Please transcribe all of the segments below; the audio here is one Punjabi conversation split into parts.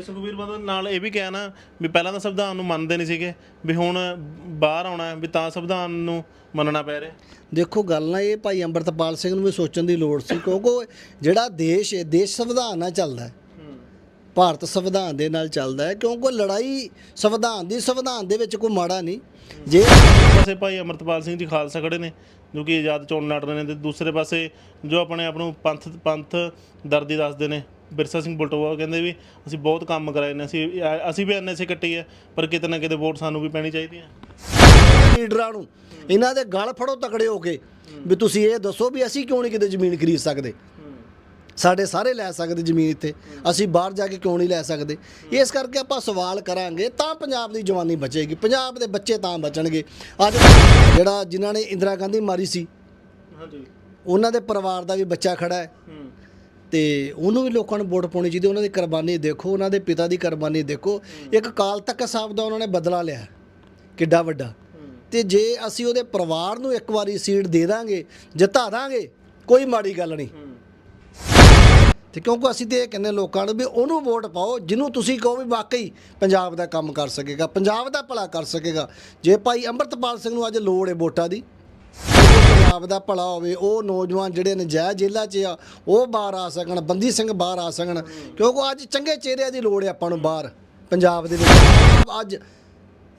ਤੇ ਸੁਖਬੀਰ ਬਾਦਲ ਨਾਲ ਇਹ ਵੀ ਕਿਹਾ ਨਾ ਵੀ ਪਹਿਲਾਂ ਤਾਂ ਸੰਵਿਧਾਨ ਨੂੰ ਮੰਨਦੇ ਨਹੀਂ ਸੀਗੇ ਵੀ ਹੁਣ ਬਾਹਰ ਆਉਣਾ ਹੈ, ਵੀ ਤਾਂ ਸੰਵਿਧਾਨ ਨੂੰ ਮੰਨਣਾ ਪੈ ਰਿਹਾ। ਦੇਖੋ ਗੱਲ ਨਾ ਇਹ ਭਾਈ ਅੰਮ੍ਰਿਤਪਾਲ ਸਿੰਘ ਨੂੰ ਵੀ ਸੋਚਣ ਦੀ ਲੋੜ ਸੀ ਕਿਉਂਕਿ ਜਿਹੜਾ ਦੇਸ਼ ਹੈ ਦੇਸ਼ ਸੰਵਿਧਾਨ ਨਾਲ ਚੱਲਦਾ ਹੈ। ਭਾਰਤ ਸੰਵਿਧਾਨ ਦੇ ਨਾਲ ਚੱਲਦਾ ਹੈ ਕਿਉਂਕਿ ਲੜਾਈ ਸੰਵਿਧਾਨ ਦੀ ਸੰਵਿਧਾਨ ਦੇ ਵਿੱਚ ਕੋਈ ਮਾੜਾ ਨਹੀਂ। ਜੇ ਪਾਸੇ ਭਾਈ ਅਮਰਤਪਾਲ ਸਿੰਘ ਜੀ ਖਾਲਸਾ ਖੜੇ ਨੇ ਜੋ ਕਿ ਆਜ਼ਾਦ ਚੋਣ ਲੜ ਰਹੇ ਨੇ ਤੇ ਦੂਸਰੇ ਪਾਸੇ ਜੋ ਆਪਣੇ ਆਪ ਨੂੰ ਪੰਥ ਪੰਥ ਦਰਦੀ ਦੱਸਦੇ ਨੇ ਬਿਰਸਾ ਸਿੰਘ ਬਲਟੋਆ ਕਹਿੰਦੇ ਵੀ ਅਸੀਂ ਬਹੁਤ ਕੰਮ ਕਰਾਏ ਨੇ ਅਸੀਂ ਅਸੀਂ ਵੀ ਐਨਐਸਏ ਕੱਟੀ ਹੈ ਪਰ ਕਿਤੇ ਨਾ ਕਿਤੇ ਵੋਟ ਸਾਨੂੰ ਵੀ ਪੈਣੀ ਚਾਹੀਦੀ ਹੈ। ਲੀਡਰਾਂ ਨੂੰ ਇਹਨਾਂ ਦੇ ਗਲ ਫੜੋ ਤਕੜੇ ਹੋ ਕੇ ਵੀ ਤੁਸੀਂ ਇਹ ਦੱਸੋ ਵੀ ਅਸੀਂ ਕਿਉਂ ਨਹੀਂ ਕਿਤੇ ਜ਼ਮੀਨ ਖਰੀਦ ਸਕਦੇ? ਸਾਡੇ ਸਾਰੇ ਲੈ ਸਕਦੇ ਜ਼ਮੀਨ ਇੱਥੇ ਅਸੀਂ ਬਾਹਰ ਜਾ ਕੇ ਕਿਉਂ ਨਹੀਂ ਲੈ ਸਕਦੇ? ਇਸ ਕਰਕੇ ਆਪਾਂ ਸਵਾਲ ਕਰਾਂਗੇ ਤਾਂ ਪੰਜਾਬ ਦੀ ਜਵਾਨੀ ਬਚੇਗੀ ਪੰਜਾਬ ਦੇ ਬੱਚੇ ਤਾਂ ਬਚਣਗੇ। ਅੱਜ ਜਿਹੜਾ ਜਿਨ੍ਹਾਂ ਨੇ ਇੰਦਰਾ ਗਾਂਧੀ ਮਾਰੀ ਸੀ ਹਾਂਜੀ। ਉਹਨਾਂ ਦੇ ਪਰਿਵਾਰ ਦਾ ਵੀ ਬੱਚਾ ਖੜਾ ਹੂੰ। ਤੇ ਉਹਨੂੰ ਵੀ ਲੋਕਾਂ ਨੂੰ ਵੋਟ ਪਾਉਣੀ ਚਾਹੀਦੀ ਉਹਨਾਂ ਦੀ ਕੁਰਬਾਨੀ ਦੇਖੋ ਉਹਨਾਂ ਦੇ ਪਿਤਾ ਦੀ ਕੁਰਬਾਨੀ ਦੇਖੋ। ਇੱਕ ਕਾਲ ਤੱਕ ਸਾਹਿਬ ਦਾ ਉਹਨਾਂ ਨੇ ਬਦਲਾ ਲਿਆ ਕਿੱਡਾ ਵੱਡਾ। ਤੇ ਜੇ ਅਸੀਂ ਉਹਦੇ ਪਰਿਵਾਰ ਨੂੰ ਇੱਕ ਵਾਰੀ ਸੀਟ ਦੇ ਦਾਂਗੇ ਜਿਤਾ ਦਾਂਗੇ ਕੋਈ ਮਾੜੀ ਗੱਲ ਨਹੀਂ। ਤੇ ਕਿਉਂਕਿ ਅਸੀਂ ਤੇ ਇਹ ਕਹਿੰਦੇ ਲੋਕਾਂ ਨੂੰ ਵੀ ਉਹਨੂੰ ਵੋਟ ਪਾਓ ਜਿਹਨੂੰ ਤੁਸੀਂ ਕਹੋ ਵੀ ਵਾਕਈ ਪੰਜਾਬ ਦਾ ਕੰਮ ਕਰ ਸਕੇਗਾ ਪੰਜਾਬ ਦਾ ਭਲਾ ਕਰ ਸਕੇਗਾ। ਜੇ ਭਾਈ ਅੰਮ੍ਰਿਤਪਾਲ ਸਿੰਘ ਨੂੰ ਅੱਜ ਲੋੜ ਹੈ ਵੋਟਾਂ ਦੀ ਪੰਜਾਬ ਦਾ ਭਲਾ ਹੋਵੇ ਉਹ ਨੌਜਵਾਨ ਜਿਹੜੇ ਨਜਾਇਜ਼ ਜੇਲ੍ਹਾਂ 'ਚ ਆ ਉਹ ਬਾਹਰ ਆ ਸਕਣ ਬੰਦੀ ਸਿੰਘ ਬਾਹਰ ਆ ਸਕਣ। ਕਿਉਂਕਿ ਅੱਜ ਚੰਗੇ ਚਿਹਰਿਆਂ ਦੀ ਲੋੜ ਹੈ ਆਪਾਂ ਨੂੰ ਬਾਹਰ ਪੰਜਾਬ ਦੇ ਵਿੱਚ। ਅੱਜ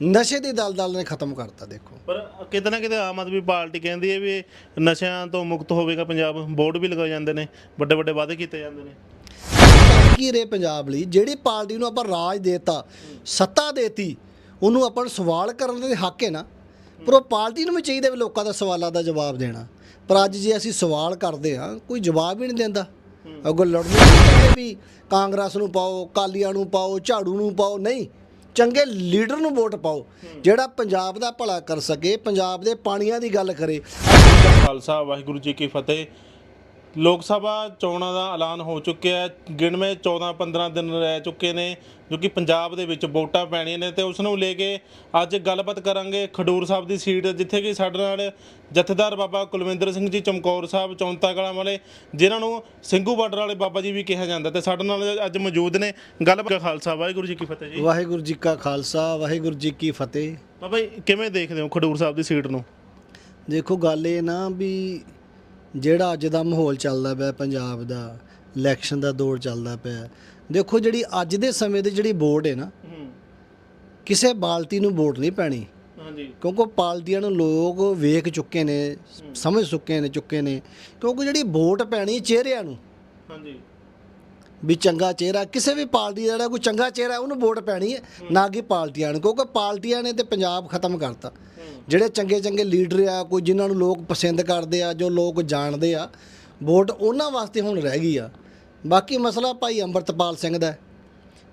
ਨਸ਼ੇ ਦੀ ਦਲਦਲ ਨੇ ਖਤਮ ਕਰਤਾ ਦੇਖੋ। ਪਰ ਕਿਤੇ ਨਾ ਕਿਤੇ ਆਮ ਆਦਮੀ ਪਾਰਟੀ ਕਹਿੰਦੀ ਹੈ ਵੀ ਨਸ਼ਿਆਂ ਤੋਂ ਮੁਕਤ ਹੋਵੇਗਾ ਪੰਜਾਬ ਬੋਰਡ ਵੀ ਲਗਾਏ ਜਾਂਦੇ ਨੇ ਵੱਡੇ ਵੱਡੇ ਵਾਅਦੇ ਕੀਤੇ ਜਾਂਦੇ ਨੇ। ਕੀ ਰਹੇ ਪੰਜਾਬ ਲਈ? ਜਿਹੜੀ ਪਾਰਟੀ ਨੂੰ ਆਪਾਂ ਰਾਜ ਦੇਤਾ ਸੱਤਾ ਦੇਤੀ ਉਹਨੂੰ ਆਪਾਂ ਸਵਾਲ ਕਰਨ ਦੇ ਹੱਕ ਹੈ ਨਾ। ਪਰ ਉਹ ਪਾਰਟੀ ਨੂੰ ਵੀ ਚਾਹੀਦਾ ਵੀ ਲੋਕਾਂ ਦਾ ਸਵਾਲਾਂ ਦਾ ਜਵਾਬ ਦੇਣਾ। ਪਰ ਅੱਜ ਜੇ ਅਸੀਂ ਸਵਾਲ ਕਰਦੇ ਹਾਂ, ਕੋਈ ਜਵਾਬ ਹੀ ਨਹੀਂ ਦਿੰਦਾ। ਅੱਗੋਂ ਲੜਨ ਵੀ ਕਾਂਗਰਸ ਨੂੰ ਪਾਓ ਕਾਲੀਆਂ ਨੂੰ ਪਾਓ, ਝਾੜੂ ਨੂੰ ਪਾਓ, ਨਹੀਂ। ਚੰਗੇ ਲੀਡਰ ਨੂੰ ਵੋਟ ਪਾਓ, ਜਿਹੜਾ ਪੰਜਾਬ ਦਾ ਭਲਾ ਕਰ ਸਕੇ, ਪੰਜਾਬ ਦੇ ਪਾਣੀਆਂ ਦੀ ਗੱਲ ਕਰੇ। ਖਾਲਸਾ, ਵਾਹਿਗੁਰੂ ਜੀ ਕੀ ਫਤਿਹ। ਲੋਕ ਸਭਾ ਚੋਣਾਂ ਦਾ ਐਲਾਨ ਹੋ ਚੁੱਕਿਆ ਹੈ। ਗਿਣਵੇਂ 14 15 ਦਿਨ ਰਹਿ ਚੁੱਕੇ ਨੇ ਜੋ ਕਿ ਪੰਜਾਬ ਦੇ ਵਿੱਚ ਵੋਟਾਂ ਪੈਣੀਆਂ ਨੇ ਤੇ ਉਸ ਨੂੰ ਲੈ ਕੇ ਅੱਜ ਗੱਲਬਾਤ ਕਰਾਂਗੇ ਖਡੂਰ ਸਾਹਿਬ ਦੀ ਸੀਟ ਜਿੱਥੇ ਕਿ ਸਾਡੇ ਨਾਲ ਜਥੇਦਾਰ ਬਾਬਾ ਕੁਲਵਿੰਦਰ ਸਿੰਘ ਜੀ ਚਮਕੌਰ ਸਾਹਿਬ ਚੌਂਤਾ ਕਲਾਂ ਵਾਲੇ ਜਿਨ੍ਹਾਂ ਨੂੰ ਸਿੰਘੂ ਬਾਰਡਰ ਵਾਲੇ ਬਾਬਾ ਜੀ ਵੀ ਕਿਹਾ ਜਾਂਦਾ ਤੇ ਸਾਡੇ ਨਾਲ ਅੱਜ ਮੌਜੂਦ ਨੇ। ਗੱਲਬਾਤ ਖਾਲਸਾ ਵਾਹਿਗੁਰੂ ਜੀ ਕੀ ਫਤਿਹ ਜੀ। ਵਾਹਿਗੁਰੂ ਜੀ ਕਾ ਖਾਲਸਾ ਵਾਹਿਗੁਰੂ ਜੀ ਕੀ ਫਤਿਹ। ਬਾਬਾ ਜੀ ਕਿਵੇਂ ਦੇਖਦੇ ਹੋ ਖਡੂਰ ਸਾਹਿਬ ਦੀ ਸੀਟ ਨੂੰ? ਦੇਖੋ ਗੱਲ ਇਹ ਨਾ ਵੀ ਜਿਹੜਾ ਅੱਜ ਦਾ ਮਾਹੌਲ ਚੱਲਦਾ ਪਿਆ ਪੰਜਾਬ ਦਾ ਇਲੈਕਸ਼ਨ ਦਾ ਦੌਰ ਚੱਲਦਾ ਪਿਆ। ਦੇਖੋ ਜਿਹੜੀ ਅੱਜ ਦੇ ਸਮੇਂ ਦੀ ਜਿਹੜੀ ਵੋਟ ਹੈ ਨਾ ਕਿਸੇ ਬਾਲਟੀ ਨੂੰ ਵੋਟ ਨਹੀਂ ਪੈਣੀ। ਹਾਂਜੀ। ਕਿਉਂਕਿ ਪਾਰਟੀਆਂ ਨੂੰ ਲੋਕ ਵੇਖ ਚੁੱਕੇ ਨੇ ਸਮਝ ਚੁੱਕੇ ਨੇ ਚੁੱਕੇ ਨੇ। ਕਿਉਂਕਿ ਜਿਹੜੀ ਵੋਟ ਪੈਣੀ ਚਿਹਰਿਆਂ ਨੂੰ ਹਾਂਜੀ। ਵੀ ਚੰਗਾ ਚਿਹਰਾ, ਕਿਸੇ ਵੀ ਪਾਰਟੀ ਦਾ ਜਿਹੜਾ ਕੋਈ ਚੰਗਾ ਚਿਹਰਾ, ਉਹਨੂੰ ਵੋਟ ਪੈਣੀ ਹੈ, ਨਾ ਕਿ ਪਾਰਟੀਆਂ ਨੂੰ, ਕਿਉਂਕਿ ਪਾਰਟੀਆਂ ਨੇ ਤੇ ਪੰਜਾਬ ਖਤਮ ਕਰਤਾ। ਜਿਹੜੇ ਚੰਗੇ ਚੰਗੇ ਲੀਡਰ ਆ, ਕੋਈ ਜਿਨ੍ਹਾਂ ਨੂੰ ਲੋਕ ਪਸੰਦ ਕਰਦੇ ਆ, ਜੋ ਲੋਕ ਜਾਣਦੇ ਆ, ਵੋਟ ਉਹਨਾਂ ਵਾਸਤੇ ਹੁਣ ਰਹਿ ਗਈ ਆ। ਬਾਕੀ ਮਸਲਾ ਭਾਈ ਅੰਮ੍ਰਿਤਪਾਲ ਸਿੰਘ ਦਾ